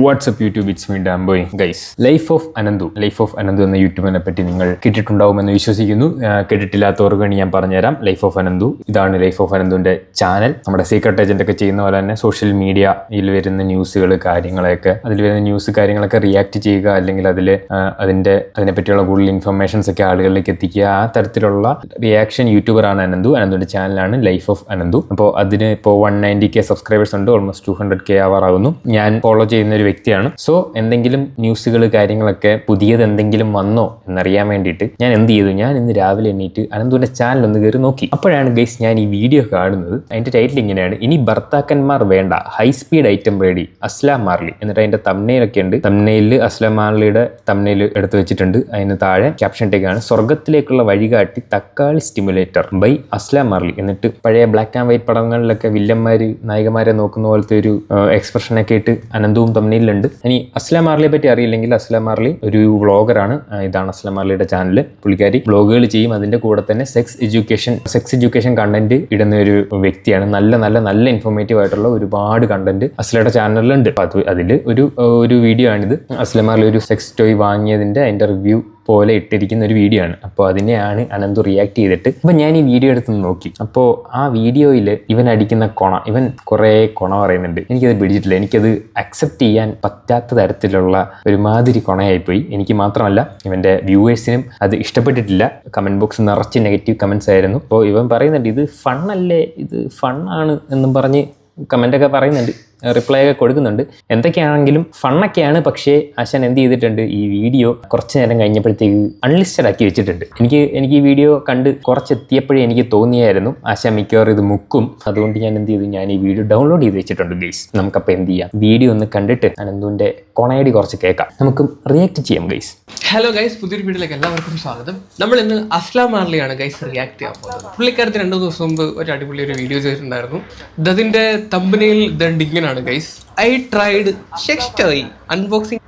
WhatsApp YouTube it's me dumb boy guys life of Ananthu life of Ananthu എന്ന യൂട്യൂബിനെ പറ്റി നിങ്ങൾ കേട്ടിട്ടുണ്ടാവുമെന്ന് വിശ്വസിക്കുന്നു. കേട്ടിട്ടില്ലാത്തവർക്ക് വേണ്ടി ഞാൻ പറഞ്ഞുതരാം. ലൈഫ് ഓഫ് അനന്തു ഇതാണ് ലൈഫ് ഓഫ് അനന്തുവിന്റെ ചാനൽ നമ്മുടെ സീക്രട്ട് ഏജന്റ് ഒക്കെ ചെയ്യുന്ന പോലെ തന്നെ സോഷ്യൽ മീഡിയയിൽ വരുന്ന ന്യൂസുകൾ കാര്യങ്ങളൊക്കെ. അതിൽ വരുന്ന ന്യൂസ് കാര്യങ്ങളൊക്കെ റിയാക്ട് ചെയ്യുക അല്ലെങ്കിൽ അതിൽ അതിന്റെ അതിനെപ്പറ്റിയുള്ള കൂടുതൽ ഇൻഫർമേഷൻസ് ഒക്കെ ആളുകളിലേക്ക് എത്തിക്കുക. ആ തരത്തിലുള്ള റിയാക്ഷൻ യൂട്യൂബറാണ് അനന്തു അനന്തുവിന്റെ ചാനലാണ് ലൈഫ് ഓഫ് അനന്തു അപ്പോൾ അതിന് ഇപ്പോൾ വൺ നയന്റി കെ സബ്സ്ക്രൈബേഴ്സ് ഉണ്ട്. ഓൾമോസ്റ്റ് ടു ഹൺഡ്രഡ് കെ ആവാറാകുന്നു ഞാൻ ഫോളോ ചെയ്യുന്ന ഒരു വ്യക്തിയാണ്. സോ എന്തെങ്കിലും ന്യൂസുകൾ കാര്യങ്ങളൊക്കെ പുതിയത് എന്തെങ്കിലും വന്നോ എന്നറിയാൻ വേണ്ടിയിട്ട് ഞാൻ എന്ത് ചെയ്തു? ഞാൻ ഇന്ന് രാവിലെ എണ്ണീറ്റ് അനന്തുവിന്റെ ചാനൽ ഒന്ന് കയറി നോക്കി. അപ്പോഴാണ് ഗൈസ് ഞാൻ ഈ വീഡിയോ കാണുന്നത്. അതിന്റെ ടൈറ്റിൽ ഇങ്ങനെയാണ്. ഇനി ഭർത്താക്കന്മാർ വേണ്ട. High speed item ready. Aslam Marley എന്നിട്ട് അതിന്റെ തമ്മനയിലൊക്കെ ഉണ്ട്. തമ്മനയിൽ അസ്ലാം മാർലിയുടെ തമ്മനയിൽ എടുത്തു വെച്ചിട്ടുണ്ട്. അതിന് താഴെ ക്യാപ്ഷൻ ടേക്കാണ് സ്വർഗത്തിലേക്കുള്ള വഴികാട്ടി തക്കാളി സ്റ്റിമുലേറ്റർ ബൈ അസ്ലാം മാർലി എന്നിട്ട് പഴയ ബ്ലാക്ക് ആൻഡ് വൈറ്റ് പടങ്ങളിലൊക്കെ വില്ലന്മാര് നായികമാരെ നോക്കുന്ന പോലത്തെ ഒരു എക്സ്പ്രഷനൊക്കെ ഇട്ട് അനന്തവും തമ്മിലുണ്ട് ഇനി അസ്ലാം മാർലിയെ പറ്റി അറിയില്ലെങ്കിൽ അസ്ലാം മാർലി ഒരു വ്ളോഗറാണ്. ഇതാണ് അസ്ലാം മാർലിയുടെ ചാനൽ പുള്ളിക്കാരി വ്ളോഗുകൾ ചെയ്യും. അതിന്റെ കൂടെ തന്നെ sex education sex education content ഇടുന്ന ഒരു വ്യക്തിയാണ്. നല്ല നല്ല നല്ല ഇൻഫോർമേറ്റീവ് ആയിട്ടുള്ള ഒരുപാട് കണ്ടന്റ് അസ്ലയുടെ ചാനലിലുണ്ട്. അത് അതിൽ ഒരു ഒരു വീഡിയോ ആണിത്. അസ്ല മാർലി ഒരു സെക്സ് ടോയ് വാങ്ങിയതിന്റെ അതിന്റെ റിവ്യൂ പോലെ ഇട്ടിരിക്കുന്ന ഒരു വീഡിയോ ആണ്. അപ്പോൾ അതിനെയാണ് അനന്തു റിയാക്ട് ചെയ്തിട്ട് അപ്പോൾ ഞാൻ ഈ വീഡിയോ എടുത്ത് നോക്കി. അപ്പോൾ ആ വീഡിയോയിൽ ഇവൻ അടിക്കുന്ന കൊണ ഇവൻ കുറേ കൊണ പറയുന്നുണ്ട്. എനിക്കത് പിടിച്ചിട്ടില്ല. എനിക്കത് അക്സെപ്റ്റ് ചെയ്യാൻ പറ്റാത്ത തരത്തിലുള്ള ഒരുമാതിരി കൊണയായിപ്പോയി. എനിക്ക് മാത്രമല്ല ഇവന്റെ വ്യൂവേഴ്സിനും അത് ഇഷ്ടപ്പെട്ടിട്ടില്ല. കമന്റ് ബോക്സ് നിറച്ച് നെഗറ്റീവ് കമൻസ് ആയിരുന്നു. അപ്പോൾ ഇവൻ പറയുന്നുണ്ട് ഇത് ഫണ്ണല്ലേ ഇത് ഫണ്ണാണ് എന്നും പറഞ്ഞ് കമന്റൊക്കെ പറയുന്നുണ്ട്. റിപ്ലൈ ഒക്കെ കൊടുക്കുന്നുണ്ട്. എന്തൊക്കെയാണെങ്കിലും ഫണ്ണൊക്കെയാണ്. പക്ഷേ ആശാൻ എന്ത് ചെയ്തിട്ടുണ്ട്? ഈ വീഡിയോ കുറച്ച് നേരം കഴിഞ്ഞപ്പോഴത്തേക്ക് അൺലിസ്റ്റഡ് ആക്കി വെച്ചിട്ടുണ്ട്. എനിക്ക് എനിക്ക് ഈ വീഡിയോ കണ്ട് കുറച്ചെത്തിയപ്പോഴേ എനിക്ക് തോന്നിയായിരുന്നു. ആശാൻ മിക്കവാറും ഇത് മുക്കും. അതുകൊണ്ട് ഞാൻ എന്ത് ചെയ്തു? ഞാൻ ഈ വീഡിയോ ഡൗൺലോഡ് ചെയ്ത് വെച്ചിട്ടുണ്ട് ഗൈസ് നമുക്കപ്പോൾ എന്ത് ചെയ്യാം? വീഡിയോ ഒന്ന് കണ്ടിട്ട് അനന്തുവിന്റെ കൊണയടി കുറച്ച് കേൾക്കാം. നമുക്ക് റിയാക്ട് ചെയ്യാം ഗൈസ് ഹലോ ഗൈസ് പുതിയൊരു വീഡിയോയിലേക്ക് എല്ലാവർക്കും സ്വാഗതം. നമ്മൾ ഇന്ന് അസ്ലാം മാർലിയാണ് ഗൈസ് റിയാക്ട് ചെയ്യാൻ പോകുന്നത്. പുള്ളിക്കാരത്തിന് രണ്ടു ദിവസം മുമ്പ് ഒരു അടിപൊളി ഒരു വീഡിയോ ചെയ്തിട്ടുണ്ടായിരുന്നു. ദതിന്റെ തമ്പനയിൽ ദണ്ട് ഇങ്ങനെയാണ് guys I tried sex toy unboxing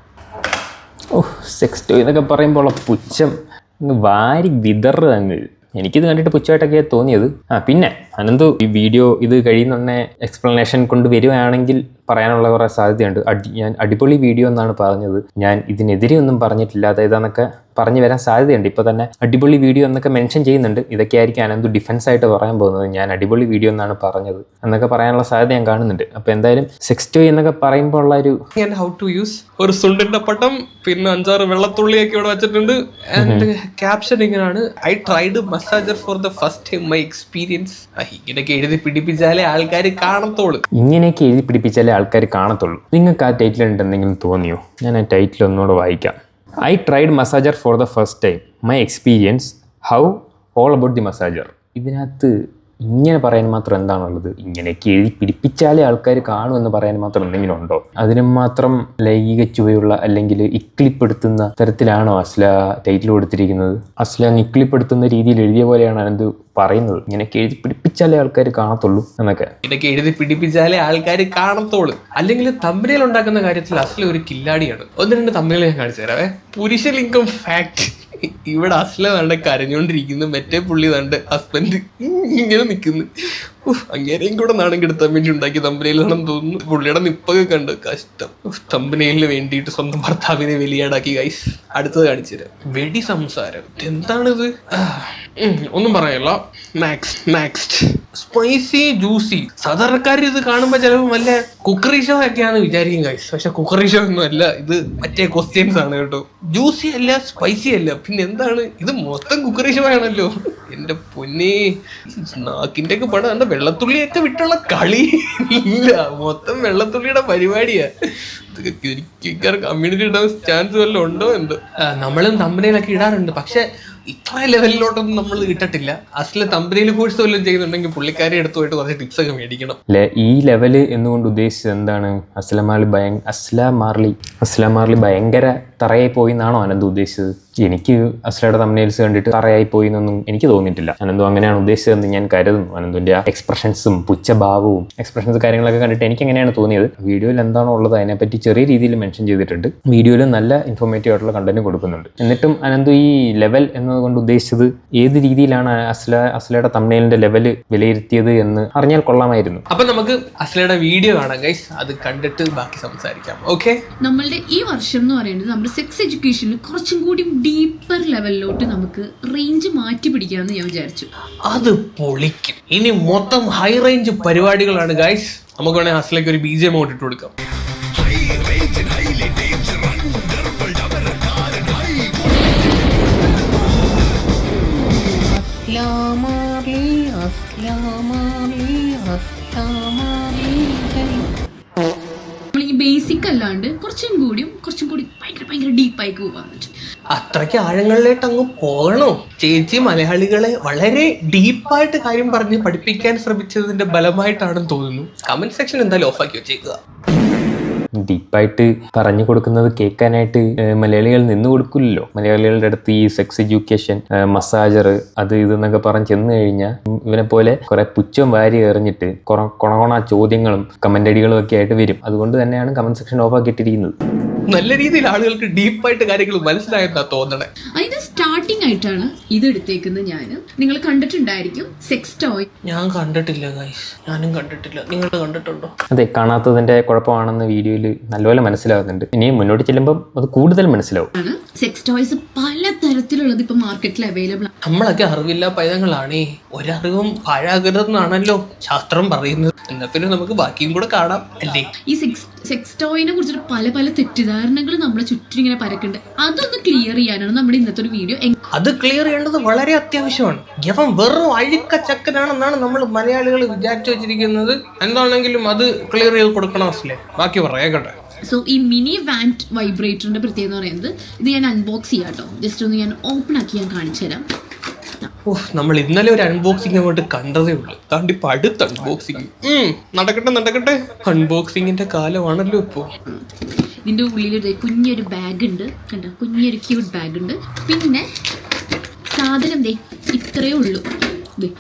oh sex toy എന്നൊക്കെ പറയുമ്പോൾ പുച്ഛം. വാരി വിതറ് അങ്ങ്. എനിക്കിത് കണ്ടിട്ട് പുച്ഛമായിട്ടൊക്കെ തോന്നിയത്. ആ പിന്നെ അനന്തു ഈ വീഡിയോ ഇത് കഴിയുന്നുണ്ടെ എക്സ്പ്ലനേഷൻ കൊണ്ട് വരുവാണെങ്കിൽ പറയാനുള്ള കുറേ സാധ്യതയുണ്ട്. അടി ഞാൻ അടിപൊളി വീഡിയോ എന്നാണ് പറഞ്ഞത്. ഞാൻ ഇതിനെതിരെ ഒന്നും പറഞ്ഞിട്ടില്ല അതായത് എന്നൊക്കെ പറഞ്ഞു വരാൻ സാധ്യതയുണ്ട്. ഇപ്പോൾ തന്നെ അടിപൊളി വീഡിയോ എന്നൊക്കെ മെൻഷൻ ചെയ്യുന്നുണ്ട്. ഇതൊക്കെ ആയിരിക്കും അനന്തു ഡിഫൻസ് ആയിട്ട് പറയാൻ പോകുന്നത്. ഞാൻ അടിപൊളി വീഡിയോ എന്നാണ് പറഞ്ഞത്. എന്നൊക്കെ പറയാനുള്ള സാധ്യത ഞാൻ കാണുന്നുണ്ട്. അപ്പോൾ എന്തായാലും സെക്സ് ടോയ് എന്നൊക്കെ പറയുമ്പോൾ ഉള്ള ഒരു ഞാൻ ഹൗ ടു യൂസ് ഒരു സുണ്ടിന്റെ പട്ടം പിന്നെ അഞ്ചാറ് വെള്ളത്തുള്ളിയൊക്കെ ഇവിടെ വെച്ചിട്ടുണ്ട്. ആൻഡ് ക്യാപ്ഷൻ ഇങ്ങനെയാണ് I tried massager for the first time my experience ഇങ്ങനെയൊക്കെ എഴുതി പിടിപ്പിച്ചാലേ ആൾക്കാർ കാണത്തോളൂ ഇങ്ങനെയൊക്കെ എഴുതി പിടിപ്പിച്ചാലേ ആൾക്കാർ കാണത്തുള്ളൂ. നിങ്ങൾക്ക് ആ ടൈറ്റിൽ ഉണ്ടെന്നെങ്കിലും തോന്നിയോ? ഞാൻ ആ ടൈറ്റിൽ ഒന്നുകൂടെ വായിക്കാം. I tried massager for the first time my experience how all about the massager ഇതിനകത്ത് ഇങ്ങനെ പറയാൻ മാത്രം എന്താണുള്ളത്? ഇങ്ങനെയൊക്കെ എഴുതി പിടിപ്പിച്ചാലേ ആൾക്കാർ കാണുമെന്ന് പറയാൻ മാത്രം എന്തെങ്കിലും ഉണ്ടോ? അതിനും മാത്രം ലൈംഗിക ചുവയുള്ള അല്ലെങ്കിൽ ഇക്ലിപ്പെടുത്തുന്ന തരത്തിലാണോ അസ്ല ടൈറ്റിൽ കൊടുത്തിരിക്കുന്നത്? അസ്ല ഇക്ലിപ്പെടുത്തുന്ന രീതിയിൽ എഴുതിയ പോലെയാണ് അനന്ത് പറയുന്നത്. ഇങ്ങനെയൊക്കെ എഴുതി പിടിപ്പിച്ചാലേ ആൾക്കാർ കാണത്തുള്ളൂ എന്നൊക്കെ. ഇതൊക്കെ എഴുതി പിടിപ്പിച്ചാലേ ആൾക്കാർ കാണത്തോളൂ അല്ലെങ്കിൽ തമ്മിലേൽ ഉണ്ടാക്കുന്ന കാര്യത്തിൽ അസ്ല ഒരു കില്ലാടിയാണ്. ഒന്ന് രണ്ട് തമ്മിലേ ഞാൻ കാണിച്ചു തരാവേ പുരുഷലിംഗം ഫാക്ട് ഇവിടെ അസല കണ്ട് കരഞ്ഞോണ്ടിരിക്കുന്നു മറ്റേ പുള്ളി കണ്ട് ഹസ്ബൻഡ് ഇങ്ങനെ നിൽക്കുന്നു അങ്ങേരെയും കൂടെ നാണം കെടുത്താൻ വേണ്ടി ഉണ്ടാക്കിയ തമ്പനയിലാണെന്ന് തോന്നുന്നു. പുള്ളിയുടെ നിപ്പൊക്കെ കണ്ട് കഷ്ടം. തമ്പനയിലിന് വേണ്ടിയിട്ട് സ്വന്തം ഭർത്താവിനെ വെലിയാടാക്കി ഗൈസ് അടുത്തത് കാണിച്ചുതരാം വെടി സംസാരം. എന്താണിത്? ഒന്നും പറയല്ല. സ്പൈസി ജ്യൂസി സാധാരണക്കാർ ഇത് കാണുമ്പോൾ ചിലപ്പോൾ വല്ല കുക്കറി ഷോ ഒക്കെയാണ് വിചാരിക്കും ഗൈസ് പക്ഷെ കുക്കറി ഷോ ഒന്നും അല്ല. ഇത് മറ്റേ ക്വസ്റ്റ്യൻസ് ആണ് കേട്ടോ. ജ്യൂസി അല്ല സ്പൈസി അല്ല. പിന്നെ എന്താണ്? ഇത് മൊത്തം കുക്കറി ഷോ ആണല്ലോ. എന്റെ പൊന്നി നാക്കിന്റെ ഒക്കെ പടം എന്താ വെള്ളത്തുള്ളിയൊക്കെ വിട്ടുള്ള കളി? ഇല്ല മൊത്തം വെള്ളത്തുള്ളിയുടെ പരിപാടിയാ. കമ്മ്യൂണിറ്റി ഇടാൻ ചാൻസ് വല്ലതും ഉണ്ടോ എന്തോ. നമ്മളും തമ്പനയിലൊക്കെ ഇടാറുണ്ട് പക്ഷെ ഇത്ര ലെവലിലോട്ടൊന്നും നമ്മൾ ഇട്ടിട്ടില്ല. അസൽ തമ്പനയിൽ കോഴ്സ് വല്ലതും ചെയ്യുന്നുണ്ടെങ്കിൽ പുള്ളിക്കാരെ എടുത്തു പോയിട്ട് കുറച്ച് ടിപ്സ് ഒക്കെ മേടിക്കണം. ഈ ലെവൽ എന്നുകൊണ്ട് ഉദ്ദേശിച്ചത് എന്താണ്? അസ്ലമാർലി ഭയ അസ്ലാം മാർലി അസ്ലാം മാർലി ഭയങ്കര തറയെ പോയി എന്നാണോ അനന്ത് ഉദ്ദേശിച്ചത്? എനിക്ക് അസ്ലയുടെ തമ്മിൽസ് കണ്ടിട്ട് തറയായി പോയി എന്നൊന്നും എനിക്ക് തോന്നിയിട്ടില്ല. അനന്തു അങ്ങനെയാണ് ഉദ്ദേശിച്ചതെന്ന് ഞാൻ കരുതുന്നു. അനന്തുവിന്റെ ആ എക്സ്പ്രഷൻസും പുച്ഛഭാവവും എക്സ്പ്രഷൻസ് കാര്യങ്ങളൊക്കെ കണ്ടിട്ട് എനിക്ക് എങ്ങനെയാണ് തോന്നിയത്? വീഡിയോയിൽ എന്താണോ ഉള്ളത് അതിനെപ്പറ്റി ചെറിയ രീതിയിൽ മെൻഷൻ ചെയ്തിട്ടുണ്ട്. വീഡിയോയിൽ നല്ല ഇൻഫോർമേറ്റീവ് ആയിട്ടുള്ള കണ്ടന്റ് കൊടുക്കുന്നുണ്ട്. എന്നിട്ടും അനന്തു ഈ ലെവൽ എന്നതുകൊണ്ട് ഉദ്ദേശിച്ചത് ഏത് രീതിയിലാണ് അസ്ല അസ്ലയുടെ തമ്മനയിലിന്റെ ലെവൽ വിലയിരുത്തിയത് എന്ന് അറിഞ്ഞാൽ കൊള്ളാമായിരുന്നു. അപ്പൊ നമുക്ക് അസ്ലയുടെ വീഡിയോ കാണാം ഗൈസ് അത് കണ്ടിട്ട് ബാക്കി സംസാരിക്കാം. ഓക്കെ നമ്മളുടെ ഈ വർഷം എന്ന് പറയുന്നത് നമ്മുടെ സെക്സ് എഡ്യൂക്കേഷനിൽ കുറച്ചും കൂടി ഡീപ്പർ ലെവലിലോട്ട് നമുക്ക് റേഞ്ച് മാറ്റി പിടിക്കാമെന്ന് ഞാൻ വിചാരിച്ചു. അത് പൊളിക്കും. ഇനി മൊത്തം ഹൈ റേഞ്ച് പരിപാടികളാണ് ഗൈസ് നമുക്ക് വേണേൽ ഹസ്ലേക്ക് ഒരു ബി ജെ ഇട്ട് കൊടുക്കാം. നമ്മൾ ഈ ബേസിക് അല്ലാണ്ട് കുറച്ചും കൂടിയും കുറച്ചും കൂടി ഭയങ്കര ഭയങ്കര ഡീപ്പായി പോകാൻ പറ്റും അത്രയ്ക്ക് ആഴങ്ങളിലേക്ക് അങ്ങ് പോകണോ? ചേച്ചി മലയാളികളെ വളരെ ഡീപ്പായിട്ട് കാര്യം പറഞ്ഞ് പഠിപ്പിക്കാൻ ശ്രമിച്ചതിന്റെ ബലമായിട്ടാണെന്ന് തോന്നുന്നു. കമന്റ് സെക്ഷൻ എന്തായാലും ഓഫാക്കി വെച്ചേക്കുക ഡീപ്പായിട്ട് പറഞ്ഞു കൊടുക്കുന്നത് കേൾക്കാനായിട്ട് മലയാളികൾ നിന്ന് കൊടുക്കില്ലല്ലോ. മലയാളികളുടെ അടുത്ത് ഈ സെക്സ് എഡ്യൂക്കേഷൻ മസാജർ അത് ഇത് എന്നൊക്കെ പറഞ്ഞ് ചെന്ന് കഴിഞ്ഞാൽ ഇവനെ പോലെ കുറെ പുച്ഛം വാരി എറിഞ്ഞിട്ട് കുറ കുണകുണ ചോദ്യങ്ങളും കമന്റ് അടികളും ഒക്കെ ആയിട്ട് വരും. അതുകൊണ്ട് തന്നെയാണ് കമന്റ് സെക്ഷൻ ഓഫ് ആക്കിയിട്ടിരിക്കുന്നത്. നല്ല രീതിയിൽ ആളുകൾക്ക് ഡീപ്പായിട്ട് കാര്യങ്ങൾ മനസ്സിലായെന്നാ തോന്നണേ. സ്റ്റാർട്ടിംഗ് ആയിട്ടാണ് ഇത് എടുത്തേക്കുന്നത് ഞാൻ നിങ്ങൾ കണ്ടിട്ടുണ്ടായിരിക്കും സെക്സ് ടോയ് ഞാൻ കണ്ടിട്ടില്ല ഗൈസ് ഞാനും കണ്ടിട്ടില്ല. നിങ്ങൾ കണ്ടിട്ടുണ്ടോ? അതെ കാണാത്തതിന്റെ കുഴപ്പമാണെന്ന് വീഡിയോയിൽ നല്ലപോലെ മനസ്സിലാകുന്നുണ്ട് ഇനി മുന്നോട്ട് ചെല്ലുമ്പോൾ അത് കൂടുതൽ മനസ്സിലാവും. ആണ് സെക്സ് ടോയ്സ് പല തരത്തിലുള്ളത് ഇപ്പൊ മാർക്കറ്റിൽ അവൈലബിൾ ആണ് നമ്മളൊക്കെ അറിവില്ല പൈതങ്ങളാണേ. ഒരറിവും പാഴാകരുതെന്നാണല്ലോ ശാസ്ത്രം പറയുന്നത്. എന്നാ പിന്നെ നമുക്ക് ബാക്കിയും കൂടെ കാണാം അല്ലേ? ഈ സെക്സ് സെക്സ് ടോയിനെ കുറിച്ചിട്ട് പല പല തെറ്റിദ്ധാരണകൾ നമ്മളെ ചുറ്റും ഇങ്ങനെ പരക്കുന്നുണ്ട് അതൊന്ന് ക്ലിയർ ചെയ്യാനാണ് നമ്മുടെ ഇന്നത്തെ ഒരു വീഡിയോ അത് ക്ലിയർ ചെയ്യേണ്ടത് വളരെ അത്യാവശ്യമാണ്. യവൻ വെറും അഴുക്ക ചക്കനാണെന്നാണ് നമ്മൾ മലയാളികൾ വിചാരിച്ചു വെച്ചിരിക്കുന്നത്. എന്താണെങ്കിലും അത് ക്ലിയർ ചെയ്ത് കൊടുക്കണം അസ്ലേ. ബാക്കി പറയട്ടെ സോ ഈ മിനി വാന്റ് വൈബ്രേറ്ററിന്റെ പ്രത്യേകത എന്ന് പറയുന്നത് ഇത് ഞാൻ അൺബോക്സ് ചെയ്യാം കേട്ടോ ജസ്റ്റ് ഒന്ന് ഞാൻ ഓപ്പൺ ആക്കി ഞാൻ കാണിച്ചു തരാം ഓഹ് നമ്മൾ ഇന്നലെ ഒരു അൺബോക്സിംഗ് അങ്ങോട്ട് കണ്ടതേ ഉള്ളൂ. താണ്ടി ഇപ്പൊ അടുത്ത അൺബോക്സിംഗ് നടക്കട്ടെ നടക്കട്ടെ. അൺബോക്സിംഗിന്റെ കാലമാണല്ലോ ഇപ്പോ. ഇതിന്റെ ഉള്ളിൽ കുഞ്ഞൊരു ബാഗ് ഉണ്ട്. കണ്ടോ? കുഞ്ഞൊരു ക്യൂട്ട് ബാഗ് ഉണ്ട്. പിന്നെ സാധനം ദേ ഇത്രയേ ഉള്ളൂ.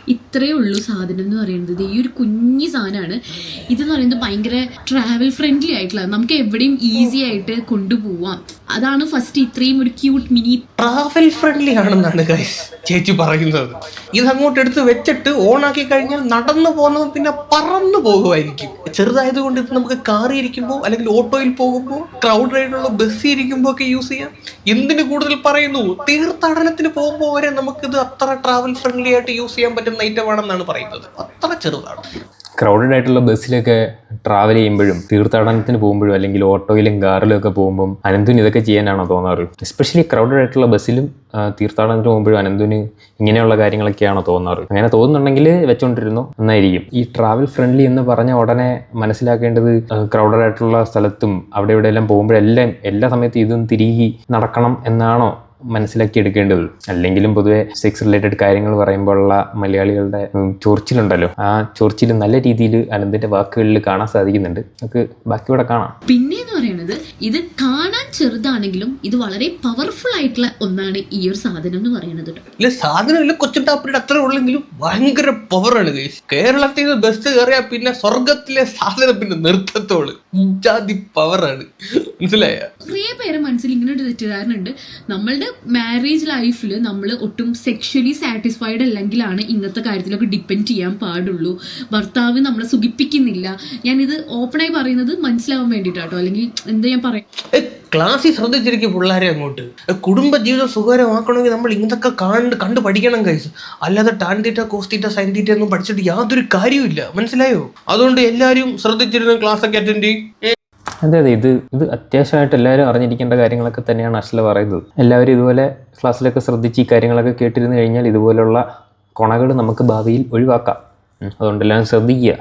ഇത്രയേ ഉള്ളൂ സാധനം എന്ന് പറയുന്നത്. ഈ ഒരു കുഞ്ഞു സാധനമാണ്. ഇതെന്ന് പറയുന്നത് ഭയങ്കര ട്രാവൽ ഫ്രണ്ട്ലി ആയിട്ടുള്ള നമുക്ക് എവിടെയും ഈസി ആയിട്ട് കൊണ്ടുപോവാം. അതാണ് ഫസ്റ്റ് ഇത്രയും ഒരു ക്യൂട്ട് മിനി ട്രാവൽ ഫ്രണ്ട്ലി ആണെന്നാണ് ഗൈസ് ചേച്ചി പറയുന്നത്. ഇതങ്ങോട്ട് എടുത്ത് വെച്ചിട്ട് ഓണാക്കി കഴിഞ്ഞാൽ നടന്നു പോകുന്നത് പിന്നെ പറന്നു പോകുമായിരിക്കും. ചെറുതായതുകൊണ്ട് ഇത് നമുക്ക് കാറിൽ ഇരിക്കുമ്പോൾ അല്ലെങ്കിൽ ഓട്ടോയിൽ പോകുമ്പോൾ ക്രൗഡ് റൈഡുള്ള ബസ്സിൽ ഇരിക്കുമ്പോൾ ഒക്കെ യൂസ് ചെയ്യാം. എന്തിന് കൂടുതൽ പറയുന്നു? തീർത്ഥാടനത്തിന് പോകുമ്പോൾ വരെ നമുക്കിത് അത്ര ട്രാവൽ ഫ്രണ്ട്ലി ആയിട്ട് യൂസ് ചെയ്യാൻ പറ്റുന്ന ഐറ്റം ആണെന്നാണ് പറയുന്നത്. അത്ര ചെറുതാണ്. ക്രൗഡഡ് ആയിട്ടുള്ള ബസ്സിലൊക്കെ ട്രാവൽ ചെയ്യുമ്പോഴും തീർത്ഥാടനത്തിന് പോകുമ്പോഴും അല്ലെങ്കിൽ ഓട്ടോയിലും കാറിലും ഒക്കെ പോകുമ്പം അനന്തുന് ഇതൊക്കെ ചെയ്യാനാണോ തോന്നാറ്? എസ്പെഷ്യലി ക്രൗഡഡ് ആയിട്ടുള്ള ബസ്സിലും തീർത്ഥാടനത്തിന് പോകുമ്പോഴും അനന്തുന് ഇങ്ങനെയുള്ള കാര്യങ്ങളൊക്കെയാണോ തോന്നാറ്? അങ്ങനെ തോന്നുന്നുണ്ടെങ്കിൽ വെച്ചോണ്ടിരുന്നു എന്നായിരിക്കും ഈ ട്രാവൽ ഫ്രണ്ട്ലി എന്ന് പറഞ്ഞ ഉടനെ മനസ്സിലാക്കേണ്ടത് ക്രൗഡഡ് ആയിട്ടുള്ള സ്ഥലത്തും അവിടെ ഇവിടെ എല്ലാം പോകുമ്പോഴെല്ലാം എല്ലാ സമയത്തും ഇതും തിരികെ നടക്കണം എന്നാണോ മനസ്സിലാക്കി എടുക്കേണ്ടി വരും. അല്ലെങ്കിലും പൊതുവെ സെക്സ് റിലേറ്റഡ് കാര്യങ്ങൾ പറയുമ്പോഴുള്ള മലയാളികളുടെ ചൊറിച്ചിലുണ്ടല്ലോ. ആ ചൊറിച്ചിൽ നല്ല രീതിയിൽ അനന്തിന്റെ വാക്കുകളിൽ കാണാൻ സാധിക്കുന്നുണ്ട്. നമുക്ക് ബാക്കിയോടെ കാണാം. പിന്നെ എന്ന് പറയുന്നത് ഇത് കാണാൻ ചെറുതാണെങ്കിലും ഇത് വളരെ പവർഫുൾ ആയിട്ടുള്ള ഒന്നാണ് ഈ ഒരു സാധനം എന്ന് പറയുന്നത് ഇല്ല സാധനം ഇല്ല കൊച്ചുണ്ടാപ്പിയുടെ അത്ര ഉള്ളെങ്കിലും ഭയങ്കര പവറാണ് കേരളത്തിൽ നിന്ന് ബസ് കയറിയാൽ പിന്നെ സ്വർഗത്തിലെ സാധനം പിന്നെ നിർത്തത്തോൾ. ജാതി പവറാണ് മനസ്സിലായ? കുറേ പേരെ മനസ്സിൽ ഇങ്ങനെ ഒരു തെറ്റിദ്ധാരണ ഉണ്ട്. നമ്മളുടെ മാരേജ് ലൈഫിൽ നമ്മൾ ഒട്ടും സെക്ഷലി സാറ്റിസ്ഫൈഡ് അല്ലെങ്കിലാണ് ഇന്നത്തെ കാര്യത്തിലൊക്കെ ഡിപ്പെൻഡ് ചെയ്യാൻ പാടുള്ളൂ. ഭർത്താവ് നമ്മളെ സുഖിപ്പിക്കുന്നില്ല. ഞാനിത് ഓപ്പണായി പറയുന്നത് മനസ്സിലാവാൻ വേണ്ടിയിട്ടാട്ടോ അല്ലെങ്കിൽ എന്താ ഞാൻ പറയാം ക്ലാസ്സിൽ ശ്രദ്ധിച്ചിരിക്കും പിള്ളേരെ അങ്ങോട്ട്. കുടുംബ ജീവിതം സുഖകരമാക്കണമെങ്കിൽ നമ്മൾ ഇതൊക്കെ കണ്ട് കണ്ടു പഠിക്കണം കൈസ് അല്ലാതെ tan theta cos theta sine theta ഒന്നും പഠിച്ചിട്ട് യാതൊരു കാര്യമില്ല മനസ്സിലായോ? അതുകൊണ്ട് എല്ലാവരും ശ്രദ്ധിച്ചിരുന്ന ക്ലാസ് ഒക്കെ അറ്റൻഡ് ചെയ്യും. അതെ അതെ. ഇത് ഇത് അത്യാവശ്യമായിട്ട് എല്ലാവരും അറിഞ്ഞിരിക്കേണ്ട കാര്യങ്ങളൊക്കെ തന്നെയാണ് അശ്ല പറയുന്നത്. എല്ലാവരും ഇതുപോലെ ക്ലാസ്സിലൊക്കെ ശ്രദ്ധിച്ച് ഈ കാര്യങ്ങളൊക്കെ കേട്ടിരുന്നു കഴിഞ്ഞാൽ ഇതുപോലുള്ള കൊണകൾ നമുക്ക് ഭാവിയിൽ ഒഴിവാക്കാം. അതുകൊണ്ട് എല്ലാവരും ശ്രദ്ധിക്കുക.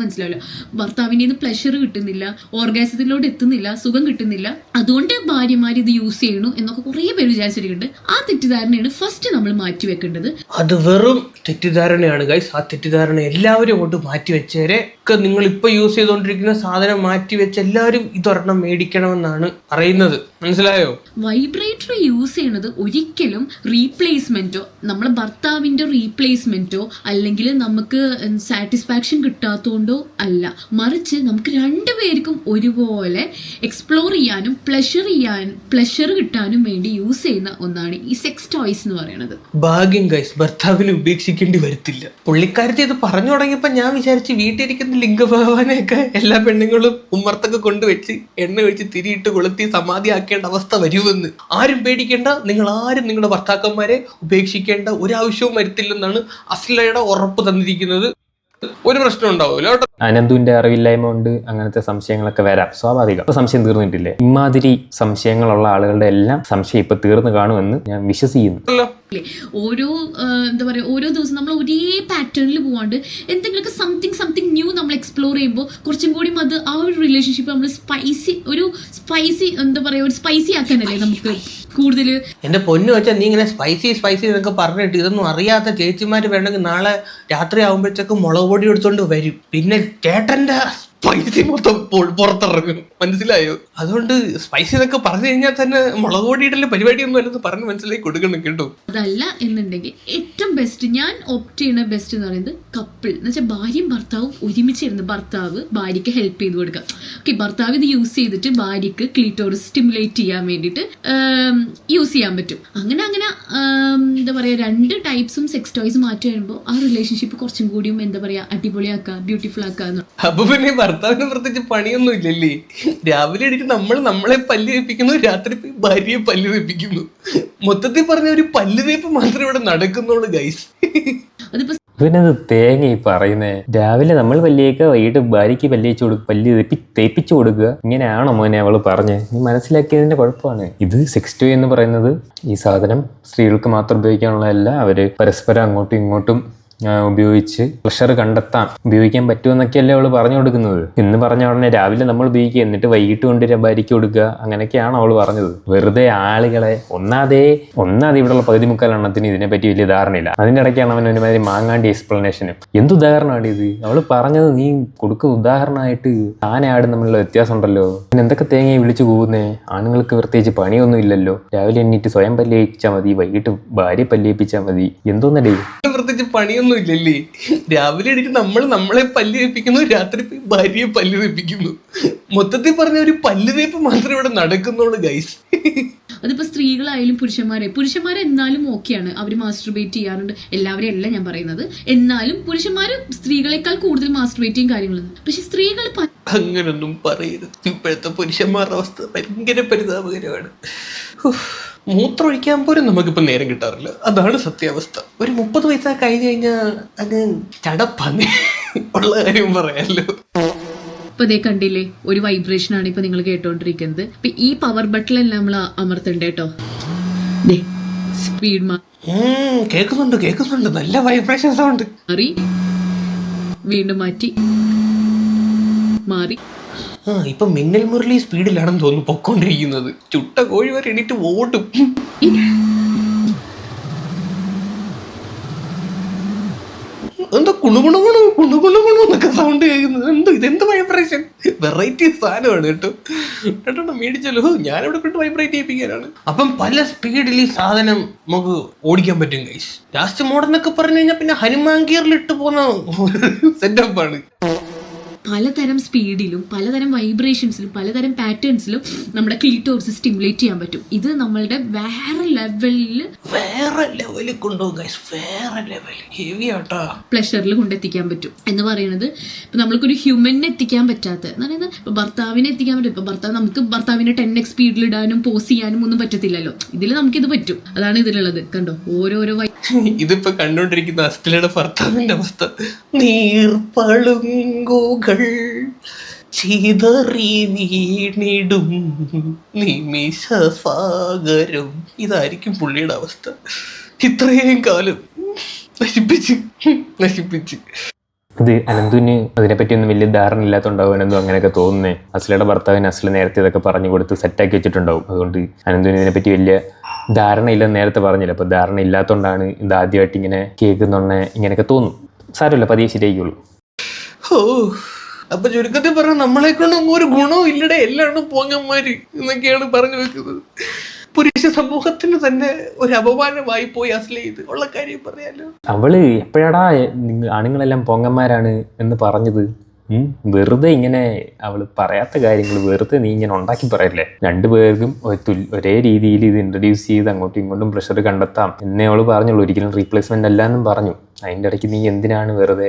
മനസ്സിലാവില്ല. ഭർത്താവിന് നിന്ന് പ്ലഷർ കിട്ടുന്നില്ല ഓർഗാസത്തിലോട്ട് എത്തുന്നില്ല സുഖം കിട്ടുന്നില്ല. അതുകൊണ്ട് ഭാര്യമാർ ഇത് യൂസ് ചെയ്യണു എന്നൊക്കെ കുറേ പേര് വിചാരിച്ചിട്ടുണ്ട് ആ തെറ്റിദ്ധാരണയാണ് ഫസ്റ്റ് നമ്മൾ മാറ്റി വെക്കേണ്ടത്. അത് വെറും തെറ്റിദ്ധാരണയാണ് ഗൈസ് ആ തെറ്റിദ്ധാരണ എല്ലാവരും കൊണ്ട് മാറ്റി വെച്ചേരെ ഒക്കെ നിങ്ങൾ ഇപ്പൊ യൂസ് ചെയ്തുകൊണ്ടിരിക്കുന്ന സാധനം മാറ്റി വെച്ച് എല്ലാവരും ഇതൊരെണ്ണം മേടിക്കണമെന്നാണ് പറയുന്നത്. മനസ്സിലായോ? വൈബ്രേറ്റർ യൂസ് ചെയ്യണത് ഒരിക്കലും റീപ്ലേസ്മെന്റോ നമ്മളെ ഭർത്താവിന്റെ റീപ്ലേസ്മെന്റോ അല്ലെങ്കിൽ നമുക്ക് സാറ്റിസ്ഫാക്ഷൻ കിട്ടാത്തതുകൊണ്ടോ അല്ല. മറിച്ച് നമുക്ക് രണ്ടുപേർക്കും ഒരുപോലെ എക്സ്പ്ലോർ ചെയ്യാനും പ്ലഷർ ചെയ്യാൻ പ്ലഷർ കിട്ടാനും വേണ്ടി യൂസ് ചെയ്യുന്ന ഒന്നാണ് ഈ സെക്സ് ടോയ്സ് എന്ന് പറയുന്നത് ഭാഗ്യം ഗൈസ് ഭർത്താവിനെ ഉപേക്ഷിക്കേണ്ടി വരത്തില്ല. പുള്ളിക്കാരത്തി ഇത് പറഞ്ഞു തുടങ്ങിയപ്പോ ഞാൻ വിചാരിച്ച് വീട്ടിലിരിക്കുന്ന ലിംഗഭഗവാനെയൊക്കെ എല്ലാ പെണ്ണുങ്ങളും ഉമ്മർത്തൊക്കെ കൊണ്ടുവച്ച് എണ്ണ ഒഴിച്ച് തിരിയിട്ട് കൊളുത്തി സമാധിയാക്കേണ്ട അവസ്ഥ വരുമെന്ന്. ആരും പേടിക്കേണ്ട നിങ്ങൾ ആരും നിങ്ങളുടെ ഭർത്താക്കന്മാരെ ഉപേക്ഷിക്കേണ്ട ഒരാവശ്യവും വരുത്തില്ലെന്നാണ് അസ്ലയുടെ ഉറപ്പ് തന്നിരിക്കുന്നത്. ഒരു പ്രശ്നം ഉണ്ടാവില്ല കേട്ടോ അനന്തുവിന്റെ അറിവില്ലായ്മ കൊണ്ട് അങ്ങനത്തെ സംശയങ്ങളൊക്കെ വരാം. സ്വാഭാവികം. ഇപ്പൊ സംശയം തീർന്നിട്ടില്ലേ ഇമാതിരി സംശയങ്ങളുള്ള ആളുകളുടെ എല്ലാം സംശയം ഇപ്പൊ തീർന്നു കാണുമെന്ന് ഞാൻ വിശ്വസിക്കുന്നു. ഓരോ എന്താ പറയുക ഓരോ ദിവസം നമ്മൾ ഒരേ പാറ്റേണിൽ പോവാണ്ട് എന്തെങ്കിലുമൊക്കെ സംതിങ് സംതിങ് ന്യൂ നമ്മൾ എക്സ്പ്ലോർ ചെയ്യുമ്പോൾ കുറച്ചും കൂടി അത് ആ ഒരു റിലേഷൻഷിപ്പ് നമ്മൾ സ്പൈസി ഒരു സ്പൈസി എന്താ പറയുക ഒരു സ്പൈസി ആക്കാനല്ലേ നമുക്ക് കൂടുതൽ എന്റെ പൊന്നു വെച്ചാൽ നീ ഇങ്ങനെ സ്പൈസി സ്പൈസി എന്നൊക്കെ പറഞ്ഞിട്ട് ഇതൊന്നും അറിയാത്ത ചേച്ചിമാര് വേണമെങ്കിൽ നാളെ രാത്രി ആകുമ്പോഴത്തേക്ക് മുളക് പൊടി എടുത്തോണ്ട് വരും. പിന്നെ ചേട്ടന്റെ സ്പൈസി മൊത്തം പുറത്തിറങ്ങും. മനസ്സിലായോ? അതുകൊണ്ട് സ്പൈസി എന്നൊക്കെ പറഞ്ഞു കഴിഞ്ഞാൽ തന്നെ മുളക് പൊടി പരിപാടി ഒന്നും അല്ലെന്ന് പറഞ്ഞ് മനസ്സിലായി കൊടുക്കണം കേട്ടോ. അതല്ല എന്നുണ്ടെങ്കിൽ ഏറ്റവും ബെസ്റ്റ് ഞാൻ ഓപ്റ്റ് ചെയ്യുന്ന ബെസ്റ്റ് എന്ന് പറയുന്നത് കപ്പിൾ എന്ന് വെച്ചാൽ ഭാര്യയും ഭർത്താവും ഒരുമിച്ചിരുന്ന് ഭർത്താവ് ഭാര്യയ്ക്ക് ഹെൽപ്പ് ചെയ്ത് കൊടുക്കുക. ഓക്കെ ഭർത്താവ് ഇത് യൂസ് ചെയ്തിട്ട് ഭാര്യയ്ക്ക് ക്ലീറ്റോറിസ് സ്റ്റിമുലേറ്റ് ചെയ്യാൻ വേണ്ടിയിട്ട് യൂസ് ചെയ്യാൻ പറ്റും. അങ്ങനെ അങ്ങനെ എന്താ പറയുക രണ്ട് ടൈപ്സും സെക്സ് ടോയ്സ് മാറ്റി വരുമ്പോൾ ആ റിലേഷൻഷിപ്പ് കുറച്ചും കൂടിയും എന്താ പറയുക അടിപൊളിയാക്കുക ബ്യൂട്ടിഫുൾ ആക്കുക അപ്പൊ പിന്നെ ഭർത്താവിന് പ്രത്യേകിച്ച് പണിയൊന്നും ഇല്ലല്ലേ? രാവിലെ എണീറ്റ് നമ്മൾ നമ്മളെ പല്ല് തേപ്പിക്കുന്നു രാത്രി പോയി ഭാര്യയെ പല്ല് തേപ്പിക്കുന്നു. മൊത്തത്തിൽ പറഞ്ഞ ഒരു പല്ല് തേപ്പ് മാത്രമേ ഇവിടെ നടക്കുന്നുള്ളൂ ഗൈസ് പിന്നെ തേങ്ങ ഈ പറയുന്നേ രാവിലെ നമ്മൾ പല്ലിയേക്ക വൈകിട്ട് ഭാര്യയ്ക്ക് പല്ലിയച്ചു കൊടുക്കുക പല്ല് തേപ്പി തേപ്പിച്ചു കൊടുക്കുക. ഇങ്ങനെയാണോ മോനെ അവൾ പറഞ്ഞ്? നീ മനസ്സിലാക്കിയതിന്റെ കുഴപ്പമാണ്. ഇത് സിക്സ് ടു എന്ന് പറയുന്നത് ഈ സാധനം സ്ത്രീകൾക്ക് മാത്രം ഉപയോഗിക്കാനുള്ളതല്ല അവർ പരസ്പരം അങ്ങോട്ടും ഇങ്ങോട്ടും ഉപയോഗിച്ച് പ്രഷർ കണ്ടെത്താൻ ഉപയോഗിക്കാൻ പറ്റുമെന്നൊക്കെയല്ലേ അവൾ പറഞ്ഞു കൊടുക്കുന്നത്. എന്ന് പറഞ്ഞ ഉടനെ രാവിലെ നമ്മൾ ഉപയോഗിക്കുക എന്നിട്ട് വൈകിട്ട് കൊണ്ട് ഭാര്യയ്ക്ക് കൊടുക്കുക അങ്ങനെയൊക്കെയാണ് അവൾ പറഞ്ഞത്. വെറുതെ ആളുകളെ ഒന്നാതേ ഒന്നാതെ ഇവിടെയുള്ള പകുതി മുക്കാൽ എണ്ണത്തിന് ഇതിനെപ്പറ്റി വലിയ ധാരണയില്ല. അതിന്റെ ഇടയ്ക്കാണ് അവൻ ഒരുമാതിരി മാങ്ങാണ്ടി എക്സ്പ്ലനേഷനും എന്ത് ഉദാഹരണമാണ് ഇത്? അവൾ പറഞ്ഞത് നീ കൊടുക്കുന്ന ഉദാഹരണമായിട്ട് ആന ആടും തമ്മിലുള്ള വ്യത്യാസം ഉണ്ടല്ലോ പിന്നെ എന്തൊക്കെ തേങ്ങയെ വിളിച്ചു പോകുന്നേ ആണുങ്ങൾക്ക് പ്രത്യേകിച്ച് പണിയൊന്നും ഇല്ലല്ലോ. രാവിലെ എണ്ണീറ്റ് സ്വയം പല്ലിയിച്ചാൽ മതി വൈകിട്ട് ഭാര്യ പല്ലിയിപ്പിച്ചാൽ മതി. എന്തോന്നടേ? പ്രത്യേകിച്ച് പണിയൊന്നും ഇല്ലല്ലേ രാവിലെ എണീറ്റ് നമ്മൾ നമ്മളെ പല്ല് തേപ്പിക്കുന്നു രാത്രി ഭാര്യയെ പല്ല് തേപ്പിക്കുന്നു. മൊത്തത്തിൽ പറഞ്ഞ ഒരു പല്ല് തേപ്പ് മാത്രമേ ഇവിടെ നടക്കുന്നുള്ളൂ ഗൈസ് അതിപ്പോൾ സ്ത്രീകളായാലും പുരുഷന്മാരെ പുരുഷന്മാരെ എന്നാലും ഓക്കെയാണ് അവർ മാസ്റ്റർബേറ്റ് ചെയ്യാറുണ്ട്. എല്ലാവരെയും അല്ല ഞാൻ പറയുന്നത്. എന്നാലും പുരുഷന്മാർ സ്ത്രീകളെക്കാൾ കൂടുതൽ മാസ്റ്റർബേറ്റ് ചെയ്യും കാര്യങ്ങളുണ്ട് പക്ഷെ സ്ത്രീകൾ അങ്ങനെയൊന്നും അങ്ങനൊന്നും പറയരുത്. ഇപ്പോഴത്തെ പുരുഷന്മാരുടെ അവസ്ഥ ഭയങ്കര പരിതാപകരമാണ്. മൂത്രമൊഴിക്കാൻ പോലും നമുക്കിപ്പോൾ നേരം കിട്ടാറില്ല. അതാണ് സത്യാവസ്ഥ. ഒരു മുപ്പത് വയസ്സ് കഴിഞ്ഞ് കഴിഞ്ഞാൽ അങ്ങ് ചടപ്പാന്ന് ഉള്ള കാര്യം പറയാമല്ലോ ഇപ്പൊ ദേ കണ്ടില്ലേ ഒരു വൈബ്രേഷൻ ആണ് ഇപ്പൊ നിങ്ങൾ കേട്ടോണ്ടിരിക്കുന്നത്. ഇപ്പൊ ഈ പവർ ബട്ടണെല്ലാം നമ്മൾ അമർത്തണ്ടേട്ടോ സ്പീഡ് ഉം, കേൾക്കുന്നുണ്ട് കേൾക്കുന്നുണ്ട്. നല്ല വൈബ്രേഷൻ സൗണ്ട് മാറി. വീണ്ടും മാറ്റി. മാറി. ആ ഇപ്പൊ മിന്നൽ മുരളി സ്പീഡിലാണെന്ന് തോന്നുന്നു പൊക്കോണ്ടിരിക്കുന്നത്. ചുട്ട കോഴി വരെ എണീറ്റ് ഓടും. എന്താ കുണുകുണുകുണു കുണുകുണുകുണു എന്നൊക്കെ സൗണ്ട് കേൾക്കുന്നത്. എന്തോ ഇതെന്ത് വൈബ്രേഷൻ വെറൈറ്റി സാധനമാണ് കേട്ടോ. കേട്ടോ മേടിച്ചല്ലോ. ഞാനിവിടെ കൊണ്ട് വൈബ്രേറ്റ് ചെയ്യിപ്പിക്കാനാണ്. അപ്പം പല സ്പീഡിൽ ഈ സാധനം നമുക്ക് ഓടിക്കാൻ പറ്റും ഗൈസ് ലാസ്റ്റ് മോഡ് എന്നൊക്കെ പറഞ്ഞു കഴിഞ്ഞാൽ പിന്നെ ഹനുമാൻ ഗിയറിൽ ഇട്ട് പോകുന്ന സെറ്റപ്പാണ് പലതരം സ്പീഡിലും പലതരം വൈബ്രേഷൻസിലും പലതരം പാറ്റേൺസിലും നമ്മുടെ ക്ലീറ്റോർസ് സ്റ്റിമുലേറ്റ് ചെയ്യാൻ പറ്റും. ഇത് നമ്മളുടെ വേറെ ലെവലിൽ വേറെ ലെവലിൽ കൊണ്ടുപോകും ഗൈസ് വേറെ ലെവൽ ഹെവി ആട്ടാ. പ്ലഷറിൽ കൊണ്ടെത്തിക്കാൻ പറ്റും. എന്ന് പറയുന്നത് ഇപ്പൊ നമ്മൾക്കൊരു ഹ്യൂമനെ എത്തിക്കാൻ പറ്റാത്ത എന്ന് പറയുന്നത് ഇപ്പൊ ഭർത്താവിനെ എത്തിക്കാൻ പറ്റും. ഇപ്പൊ ഭർത്താവ് നമുക്ക് ഭർത്താവിനെ ടെൻ എക്സ് സ്പീഡിൽ ഇടാനും പോസ് ചെയ്യാനും ഒന്നും പറ്റത്തില്ലല്ലോ. ഇതിൽ നമുക്കിത് പറ്റും. അതാണ് ഇതിലുള്ളത്. കണ്ടോ? ഓരോരോ ഇതിപ്പോ കണ്ടോണ്ടിരിക്കുന്ന അസ്റ്റിലയുടെ ഭർത്താവിന്റെ അവസ്ഥ. നീർപ്പളുങ്കുകൾ ചിതറി വീണിടും നിമിഷ സാഗരം. ഇതായിരിക്കും പുള്ളിയുടെ അവസ്ഥ. ഇത്രയും കാലം നശിപ്പിച്ച്. നശിപ്പിച്ച്. ഇത് അനന്തുവിന് അതിനെപ്പറ്റി ഒന്നും വലിയ ധാരണ ഇല്ലാത്തതുണ്ടാവും അനന്തു അങ്ങനെയൊക്കെ തോന്നുന്നേ. അസ്ലയുടെ ഭർത്താവിന് അസ്ല നേരത്തെ ഇതൊക്കെ പറഞ്ഞു കൊടുത്ത് സെറ്റാക്കി വെച്ചിട്ടുണ്ടാവും. അതുകൊണ്ട് അനന്തുവിന് ഇതിനെപ്പറ്റി വലിയ ധാരണ ഇല്ലെന്ന് നേരത്തെ പറഞ്ഞില്ല. അപ്പോൾ ധാരണ ഇല്ലാത്തതുകൊണ്ടാണ് ഇത് ആദ്യമായിട്ട് ഇങ്ങനെ കേൾക്കുന്നുണ്ടെ ഇങ്ങനെയൊക്കെ തോന്നും. സാരമില്ല പതിയെ ശരിയായിക്കോളൂ. ഓ അപ്പൊ ചുരുക്കത്തിൽ പറഞ്ഞ നമ്മളെ കൊണ്ടൊന്നും ഒരു ഗുണവും ഇല്ലടെ. എല്ലാവരും പോങ്ങന്മാര് എന്നൊക്കെയാണ് പറഞ്ഞു വെക്കുന്നത്. പുരുഷ സമൂഹത്തിന് തന്നെ ഒരു അപമാനമായി പോയി അസ്ലി ഇത്. ഉള്ള കാര്യം പറയാലോ. അവൾ എപ്പോഴാടാ ആണുങ്ങളെല്ലാം പൊങ്ങന്മാരാണ് എന്ന് പറഞ്ഞത്? വെറുതെ ഇങ്ങനെ അവൾ പറയാത്ത കാര്യങ്ങൾ വെറുതെ നീ ഇങ്ങനെ ഉണ്ടാക്കി പറയല്ലേ? രണ്ടുപേർക്കും ഒരേ രീതിയിൽ ഇത് ഇൻട്രൊഡ്യൂസ് ചെയ്ത് അങ്ങോട്ടും ഇങ്ങോട്ടും പ്രഷർ കണ്ടെത്താം. എന്നേ അവൾ പറഞ്ഞുള്ളൂ ഒരിക്കലും റീപ്ലേസ്മെന്റ് അല്ല എന്നും പറഞ്ഞു. അതിന്റെ ഇടയ്ക്ക് നീ എന്തിനാണ് വെറുതെ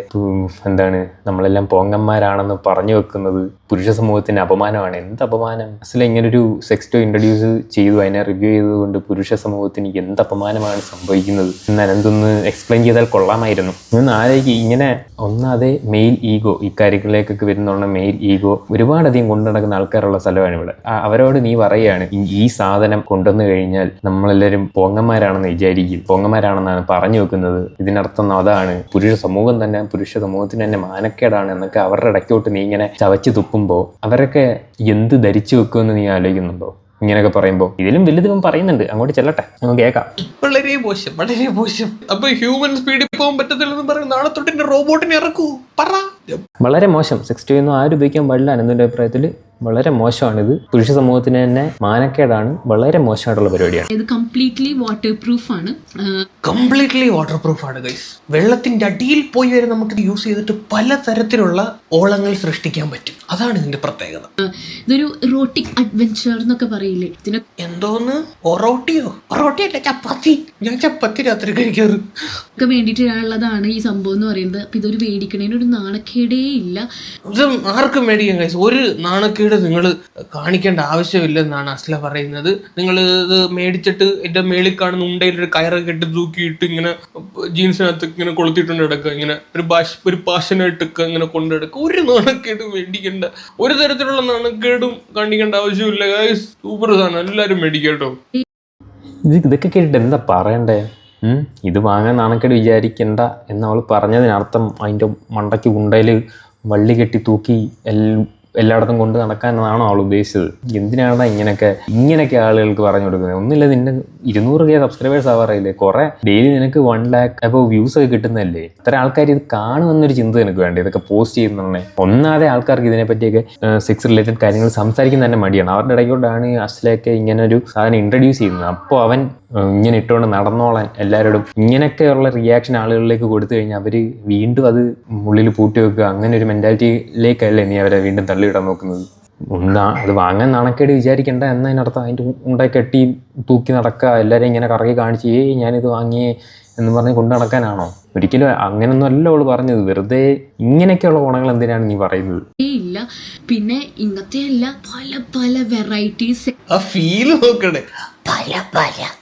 എന്താണ് നമ്മളെല്ലാം പോങ്ങന്മാരാണെന്ന് പറഞ്ഞു വെക്കുന്നത്? പുരുഷ സമൂഹത്തിന് അപമാനമാണ്. എന്ത് അപമാനം? അസല ഇങ്ങനൊരു ടോ ഇൻട്രൊഡ്യൂസ് ചെയ്തു അതിനെ റിവ്യൂ ചെയ്തതുകൊണ്ട് പുരുഷ സമൂഹത്തിന് എന്ത് അപമാനമാണ് സംഭവിക്കുന്നത്? എന്ന് അനന്തൊന്ന് എക്സ്പ്ലെയിൻ ചെയ്താൽ കൊള്ളാമായിരുന്നു. ഇന്ന് ആരേക്ക് ഇങ്ങനെ ഒന്നാതെ മെയിൽ ഈഗോ ഇക്കാര്യങ്ങളിലേക്കൊക്കെ വരുന്നുള്ള മെയിൽ ഈഗോ ഒരുപാടധികം കൊണ്ടു നടക്കുന്ന ആൾക്കാരുള്ള സ്ഥലമാണ് ഇവിടെ. അവരോട് നീ പറയുകയാണ് ഈ- സാധനം കൊണ്ടുവന്നു കഴിഞ്ഞാൽ നമ്മളെല്ലാവരും പൊങ്ങന്മാരാണെന്ന് വിചാരിക്കും. പൊങ്ങന്മാരാണെന്നാണ് പറഞ്ഞു വെക്കുന്നത്. ഇതിനർത്ഥം അതാണ് പുരുഷ സമൂഹം തന്നെ പുരുഷ സമൂഹത്തിന് തന്നെ മാനക്കേടാണ് എന്നൊക്കെ അവരുടെ ഇടയ്ക്കോട്ട് നീ ഇങ്ങനെ ചവച്ച് തുപ്പുമ്പോൾ അവരൊക്കെ എന്ത് ധരിച്ചു വെക്കുമെന്ന് നീ ആലോചിക്കുന്നുണ്ടോ? ഇങ്ങനെയൊക്കെ പറയുമ്പോൾ ഇതിലും വലുത് ഇവൻ പറയുന്നുണ്ട്. അങ്ങോട്ട് ചെല്ലട്ടെ. നമുക്ക് കേൾക്കാം. വളരെ മോശം. വളരെ മോശം. അപ്പൊ ഹ്യൂമൻ സ്പീഡിൽ പോകാൻ പറ്റത്തില്ലെന്ന് പറയും നാളെ തൊട്ട് റോബോട്ടിനെ ഇറക്കൂ. പറ. വളരെ മോശം. സെക്സ് ടു ഒന്നും ആരും ഉപയോഗിക്കാൻ പാടില്ല അനന്തിന്റെ അഭിപ്രായത്തിൽ വളരെ മോശമാണിത്. പുരുഷ സമൂഹത്തിന് തന്നെ മാനക്കേടാണ്. വളരെ മോശമായിട്ടുള്ള പരിപാടിയാണ്. ഇത് കംപ്ലീറ്റ്ലി വാട്ടർ പ്രൂഫ് ആണ്. കംപ്ലീറ്റ്ലി വാട്ടർ പ്രൂഫ് ആണ് ഗൈസ് വെള്ളത്തിന്റെ അടിയിൽ പോയി വരെ നമുക്ക് യൂസ് ചെയ്തിട്ട് പല തരത്തിലുള്ള ഓളങ്ങൾ സൃഷ്ടിക്കാൻ പറ്റും. അതാണ് ഇതിന്റെ പ്രത്യേകത. ഇതൊരു റോട്ടിക് അഡ്വഞ്ചർ എന്നൊക്കെ പറയില്ലേ? ഇതിന് എന്തോന്ന്? ഒറോട്ടിയോ ഒറോട്ടി അല്ല ചപ്പാത്തി. ഞാൻ ചപ്പാത്തി രാത്രി കഴിക്കാറ്. വേണ്ടിയിട്ടുള്ളതാണ് ഈ സംഭവം എന്ന് പറയുന്നത്. ഇതൊരു മേടിക്കണേനൊരു നാണക്കേടേ ഇല്ല. ഇത് ആർക്കും മേടിക്കാൻ ഗൈസ് ഒരു നാണക്കേട് നിങ്ങൾ കാണിക്കേണ്ട ആവശ്യമില്ലെന്നാണ് അസ്ല പറയുന്നത്. നിങ്ങൾ ഇത് മേടിച്ചിട്ട് എന്റെ മേളിൽ കാണുന്ന ഉണ്ടയിൽ ഒരു കയറൊക്കെ ഇട്ട് തൂക്കിയിട്ട് ഇങ്ങനെ ജീൻസിനകത്ത് ഇങ്ങനെ കൊളുത്തിട്ടുണ്ട് എടുക്കുക ഇങ്ങനെ ഒരു ഭാഷ ഒരു പാഷനായിട്ടൊക്കെ ഇങ്ങനെ കൊണ്ടെടുക്കുക ഒരു നാണക്കേട് മേടിക്കേണ്ട ഒരു തരത്തിലുള്ള നാണക്കേടും കാണിക്കേണ്ട ആവശ്യമില്ല സൂപ്പർ സാധനം. എല്ലാവരും മേടിക്കട്ടോ. ഇത് ഇതൊക്കെ കേട്ടിട്ട് എന്താ പറയണ്ടേ? ഇത് വാങ്ങാൻ നാണക്കേട് വിചാരിക്കണ്ട എന്ന് അവൾ പറഞ്ഞതിനർത്ഥം അതിന്റെ മണ്ടയ്ക്ക് ഉണ്ടയിൽ വള്ളി കെട്ടി തൂക്കി എൽ എല്ലായിടത്തും കൊണ്ട് നടക്കാനെന്നാണോ ആൾ ഉദ്ദേശിച്ചത്? എന്തിനാണ് ഇങ്ങനെയൊക്കെ ഇങ്ങനെയൊക്കെ ആളുകൾക്ക് പറഞ്ഞു കൊടുക്കുന്നത്? ഒന്നുമില്ല നിന്റെ ഇരുന്നൂറ് കെ സബ്സ്ക്രൈബേഴ്സ് ആവാറില്ലേ കുറെ ഡെയിലി നിനക്ക് വൺ ലാക്ക് അപ്പോൾ വ്യൂസ് ഒക്കെ കിട്ടുന്നതല്ലേ? ഇത്ര ആൾക്കാർ ഇത് കാണുമെന്നൊരു ചിന്ത നിനക്ക് വേണ്ട? ഇതൊക്കെ പോസ്റ്റ് ചെയ്യുന്നുണ്ടെ ഒന്നാതെ ആൾക്കാർക്ക് ഇതിനെ പറ്റിയൊക്കെ സെക്സ് റിലേറ്റഡ് കാര്യങ്ങൾ സംസാരിക്കുന്ന തന്നെ മടിയാണ്. അവരുടെ ഇടയ്ക്കോട്ടാണ് അസ്ലയൊക്കെ ഇങ്ങനെ ഒരു സാധനം ഇൻട്രൊഡ്യൂസ് ചെയ്യുന്നത്. അപ്പോൾ അവൻ ഇങ്ങനെ ഇട്ടുകൊണ്ട് നടന്നോളാൻ എല്ലാവരോടും ഇങ്ങനെയൊക്കെയുള്ള റിയാക്ഷൻ ആളുകളിലേക്ക് കൊടുത്തു കഴിഞ്ഞാൽ അവർ വീണ്ടും അത് ഉള്ളിൽ പൂട്ടി വെക്കുക. അങ്ങനെ ഒരു മെന്റാലിറ്റിയിലേക്കല്ലേ നീ അവരെ വീണ്ടും തള്ളിയിടാൻ നോക്കുന്നത്. ഒന്നാ അത് വാങ്ങാൻ നാണക്കേട് വിചാരിക്കണ്ട. എന്നതിനർത്ഥം അതിന്റെ ഉണ്ടായി കെട്ടി തൂക്കി നടക്കുക എല്ലാവരെയും ഇങ്ങനെ കറക്കി കാണിച്ച് ഏ ഞാനിത് വാങ്ങിയേ എന്ന് പറഞ്ഞ് കൊണ്ടു നടക്കാനാണോ? ഒരിക്കലും അങ്ങനൊന്നും അല്ല അവൾ പറഞ്ഞത്. വെറുതെ ഇങ്ങനെയൊക്കെയുള്ള ഗുണങ്ങൾ എന്തിനാണ് നീ പറയുന്നത്? ഇല്ല. പിന്നെ ഇങ്ങനത്തെ അല്ല പല പല വെറൈറ്റീസ്. ആ ഫീൽ നോക്കണേ. പല പല.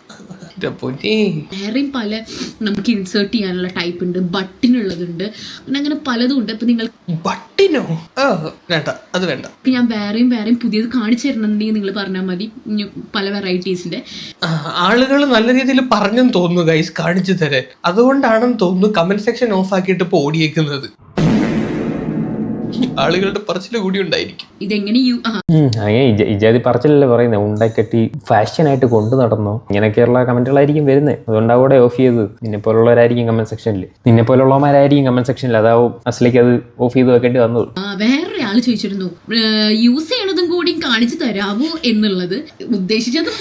വേറെയും പല നമുക്ക് ഇൻസേർട്ട് ചെയ്യാനുള്ള ടൈപ്പ് ഉണ്ട് ബട്ടിനുള്ളതുണ്ട്. അങ്ങനെ അങ്ങനെ പലതും ഉണ്ട്. അപ്പൊ നിങ്ങൾ ബട്ടിനോ? വേണ്ട അത് വേണ്ട. ഞാൻ വേറെയും വേറെയും പുതിയത് കാണിച്ചു തരണമെന്നുണ്ടെങ്കിൽ നിങ്ങൾ പറഞ്ഞാൽ മതി. പല വെറൈറ്റീസിന്റെ ആളുകൾ നല്ല രീതിയിൽ പറഞ്ഞെന്ന് തോന്നുന്നു ഗൈസ് കാണിച്ചു തരാൻ. അതുകൊണ്ടാണെന്ന് തോന്നുന്നു കമന്റ് സെക്ഷൻ ഓഫ് ആക്കിയിട്ട് ഇപ്പോൾ ഓടിയേക്കുന്നത്. ആളുകളുടെ പറച്ചിൽ കൂടി ഉണ്ടായിരിക്കും. ഇതെങ്ങനെ യു ആ. അങ്ങനെ ഇജ- ഇജാതി പറച്ചിലല്ലേ പറയുന്നത് ഫാഷനായിട്ട് കൊണ്ടു നടന്നോ? ഇങ്ങനെ ഇങ്ങനെയൊക്കെയുള്ള കമന്റുകളായിരിക്കും വരുന്നത് അതുകൊണ്ട് അവിടെ ഓഫ് ചെയ്തത്. നിന്നെ പോലുള്ളവരായിരിക്കും കമന്റ് സെക്ഷനിൽ നിന്നെ പോലുള്ളവന്മാരായിരിക്കും കമന്റ് സെക്ഷനിൽ അതാവും അസലേക്ക് അത് ഓഫ് ചെയ്ത് വെക്കേണ്ടി വന്നത്. ആ, ചോദിച്ചിരുന്നു. യൂസ് ചെയ്യണതും കൂടി കാണിച്ചു തരാമോ എന്നുള്ളത്. ഉദ്ദേശിച്ചത്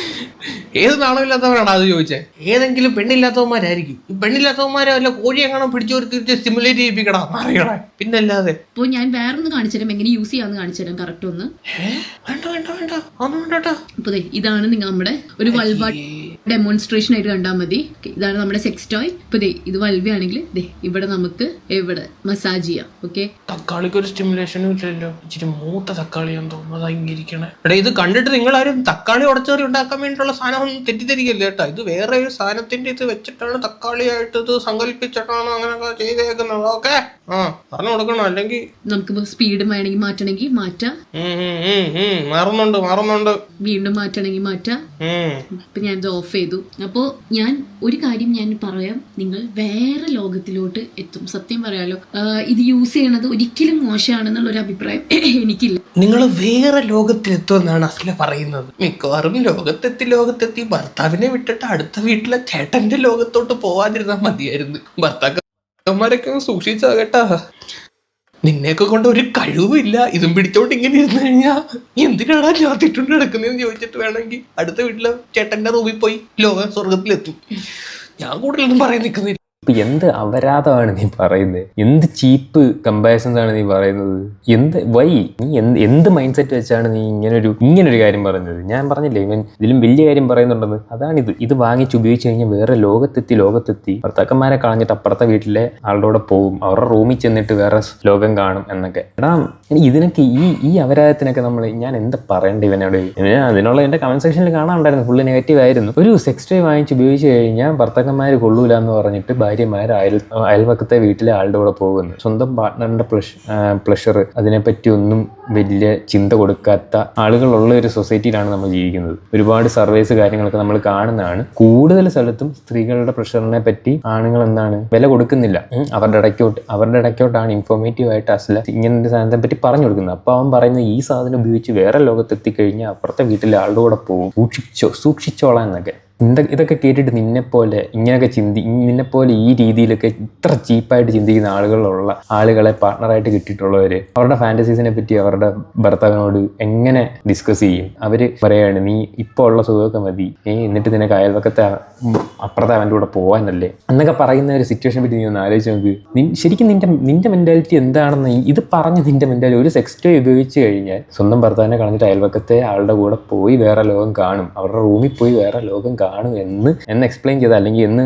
ഏത് നാണമില്ലാത്തവരാണ് അത് ചോദിച്ചത് ഏതെങ്കിലും പെണ്ണില്ലാത്തവന്മാരായിരിക്കും. ഈ പെണ്ണില്ലാത്തവന്മാരെ വല്ല കോഴി എങ്ങനെ പിടിച്ചു കൊടുത്തിട്ട് സ്റ്റിമുലേറ്റ് ചെയ്യിപ്പിക്കടാ അറിയണേ. പിന്നല്ലാതെ. അപ്പോൾ ഞാൻ വേറൊന്ന് കാണിച്ചു തരാം. എങ്ങനെ യൂസ് ചെയ്യാമെന്ന് കാണിച്ചു തരാം. കറക്റ്റ് ഒന്ന്. ഒന്നും ദേ ഇതാണ് നിങ്ങൾ നമ്മുടെ ഒരു വൾവ ഡെമോൺസ്ട്രേഷൻ ആയിട്ട് കണ്ടാൽ മതി. ഇതാണ് നമ്മുടെ സെക്സ് ടോയ് ഇപ്പോൾ ദേ ഇത് വൾവയാണെങ്കിൽ ദേ ഇവിടെ നമുക്ക് എവിടെ? മസാജ് ചെയ്യാം. ഓക്കെ തക്കാളിക്ക് ഒരു സ്റ്റിമുലേഷനും ഇല്ലല്ലോ ഇച്ചിരി മൂത്ത തക്കാളിയാന്ന് തോന്നുന്നത് അങ്ങിരിക്കണേ എടാ ഇത് കണ്ടിട്ട് നിങ്ങൾ ആരും തക്കാളി ഉടച്ചേറി ഉണ്ടാക്കാൻ വേണ്ടിയിട്ടുള്ള സാധനം ഒന്നും തെറ്റിദ്ധരിക്കല്ലേ കേട്ടോ? ഇത് വേറെ ഒരു സാധനത്തിന്റെ ഇത് വെച്ചിട്ടാണ് തക്കാളിയായിട്ട് ഇത് സങ്കല്പിച്ചിട്ടാണ് അങ്ങനെയൊക്കെ ചെയ്തേക്കുന്നത്. ഓക്കെ? ആ പറഞ്ഞു കൊടുക്കണം. അല്ലെങ്കിൽ നമുക്ക് സ്പീഡ് വേണമെങ്കിൽ മാറ്റണമെങ്കിൽ മാറ്റാം. മാറുന്നുണ്ട് മാറുന്നുണ്ട്. വീണ്ടും മാറ്റണമെങ്കിൽ മാറ്റാം. ഇപ്പൊ ഞാൻ ഓഫ് ചെയ്തു. അപ്പോൾ ഞാൻ ഒരു കാര്യം ഞാൻ പറയാം. നിങ്ങൾ വേറെ ലോകത്തിലോട്ട് എത്തും. സത്യം പറയാലോ. ഇത് യൂസ് ചെയ്യണത് ഒരിക്കലും മോശമാണെന്നുള്ള ഒരു അഭിപ്രായം എനിക്കില്ല. നിങ്ങൾ വേറെ ലോകത്തിലെത്തുമെന്നാണ് അസല പറയുന്നത്. മിക്കവാറും ലോകത്തെത്തി ലോകത്തെത്തി ഭർത്താവിനെ വിട്ടിട്ട് അടുത്ത വീട്ടിലെ ചേട്ടന്റെ ലോകത്തോട്ട് പോവാതിരുന്നാൽ മതിയായിരുന്നു. ഭർത്താക്കന്മാരൊക്കെ ഒന്ന് സൂക്ഷിച്ചാ കേട്ടാ നിന്നെയൊക്കെ കൊണ്ട് ഒരു കഴിവുമില്ല. ഇതും പിടിച്ചോണ്ട് ഇങ്ങനെ ഇരുന്ന് കഴിഞ്ഞാ എന്തിനാടാ ചാത്തിട്ടുണ്ട് നടക്കുന്നതെന്ന് ചോദിച്ചിട്ട് വേണമെങ്കിൽ അടുത്ത വീട്ടിലെ ചേട്ടന്റെ റൂമിൽ പോയി ലോക സ്വർഗത്തിലെത്തും ഞാൻ കൂടുതലൊന്നും പറയാൻ നിൽക്കുന്നില്ല. ഇപ്പൊ എന്ത് അപരാധമാണ് നീ പറയുന്നത് എന്ത് ചീപ്പ് കമ്പാരിസൺസ് ആണ് നീ പറയുന്നത്? എന്ത് വൈ നീ എന്ത് എന്ത് മൈൻഡ് സെറ്റ് വെച്ചാണ് നീ ഇങ്ങനൊരു ഇങ്ങനൊരു കാര്യം പറഞ്ഞത് ഞാൻ പറഞ്ഞില്ലേ ഇവൻ ഇതിലും വലിയ കാര്യം പറയുന്നുണ്ടെന്ന്. അതാണിത്. ഇത് വാങ്ങിച്ച് ഉപയോഗിച്ച് കഴിഞ്ഞാൽ വേറെ ലോകത്തെത്തി ലോകത്തെത്തി ഭർത്താക്കന്മാരെ കളഞ്ഞിട്ട് അപ്പുറത്തെ വീട്ടിലെ ആളുടെ പോവും. അവരുടെ റൂമിൽ ചെന്നിട്ട് വേറെ ലോകം കാണും എന്നൊക്കെ. എടാ ഇതിനൊക്കെ ഈ ഈ അപരാധത്തിനൊക്കെ നമ്മൾ ഞാൻ എന്താ പറയണ്ട ഇവനോട്? ഇവന് അതിനുള്ള എന്റെ കമന്റ് സെക്ഷനിൽ കാണാനുണ്ടായിരുന്നു. ഫുള്ള് നെഗറ്റീവ് ആയിരുന്നു. ഒരു സെക്സ് ടൈ വാങ്ങിച്ച് ഉപയോഗിച്ച് കഴിഞ്ഞാൽ ഭർത്താക്കന്മാർ കൊള്ളൂല എന്ന് പറഞ്ഞിട്ട് ഭാര്യമാർ അയൽ അയൽവക്കത്തെ വീട്ടിലെ ആളുടെ കൂടെ പോകുന്നു. സ്വന്തം പാർട്ട്ണറിന്റെ പ്ലഷ് പ്ലഷർ അതിനെപ്പറ്റി ഒന്നും വലിയ ചിന്ത കൊടുക്കാത്ത ആളുകളുള്ള ഒരു സൊസൈറ്റിയിലാണ് നമ്മൾ ജീവിക്കുന്നത്. ഒരുപാട് സർവേസ് കാര്യങ്ങളൊക്കെ നമ്മൾ കാണുന്നതാണ്. കൂടുതൽ സ്ഥലത്തും സ്ത്രീകളുടെ പ്രഷറിനെ പറ്റി ആണുങ്ങൾ എന്താണ് വില കൊടുക്കുന്നില്ല. അവരുടെ ഇടയ്ക്കോട്ട് അവരുടെ ഇടയ്ക്കോട്ടാണ് ഇൻഫോർമേറ്റീവ് ആയിട്ട് അസല ഇങ്ങനെ ഒരു സാധനത്തെ പറ്റി പറഞ്ഞു കൊടുക്കുന്നത്. അപ്പോൾ അവൻ പറയുന്ന ഈ സാധനം ഉപയോഗിച്ച് വേറെ ലോകത്തെത്തിക്കഴിഞ്ഞാൽ അപ്പുറത്തെ വീട്ടിലെ ആളുടെ കൂടെ പോകും. സൂക്ഷിച്ചോ സൂക്ഷിച്ചോളാം എന്നൊക്കെ. ഇന്ത ഇതൊക്കെ കേട്ടിട്ട് നിന്നെപ്പോലെ ഇങ്ങനെയൊക്കെ ചിന്തി നിന്നെപ്പോലെ ഈ രീതിയിലൊക്കെ ഇത്ര ചീപ്പായിട്ട് ചിന്തിക്കുന്ന ആളുകളുള്ള ആളുകളെ പാർട്ണറായിട്ട് കിട്ടിയിട്ടുള്ളവർ അവരുടെ ഫാന്റസീസിനെ പറ്റി അവരുടെ ഭർത്താവിനോട് എങ്ങനെ ഡിസ്കസ് ചെയ്യും? അവർ പറയാണ് നീ ഇപ്പോൾ ഉള്ള സുഖമൊക്കെ മതി. ഏ എന്നിട്ട് നിനക്ക് അയൽവക്കത്തെ അപ്പുറത്തെ അവന്റെ കൂടെ പോകാനല്ലേ എന്നൊക്കെ പറയുന്ന ഒരു സിറ്റുവേഷനെ പറ്റി നീ ഒന്ന് ആലോചിച്ച് നോക്ക്. നിൻ- ശരിക്കും നിന്റെ നിന്റെ മെന്റാലിറ്റി എന്താണെന്ന് ഇത് പറഞ്ഞ് നിന്റെ മെന്റാലിറ്റി ഒരു സെക്സ് ടോയ് ഉപയോഗിച്ച് കഴിഞ്ഞാൽ സ്വന്തം ഭർത്താവിനെ കളഞ്ഞിട്ട് അയൽവക്കത്തെ ആളുടെ കൂടെ പോയി വേറെ ലോകം കാണും. അവരുടെ റൂമിൽ പോയി വേറെ ലോകം കാണും എന്ന് എന്ന് എക്സ്പ്ലെയിൻ ചെയ്ത അല്ലെങ്കിൽ എന്ന്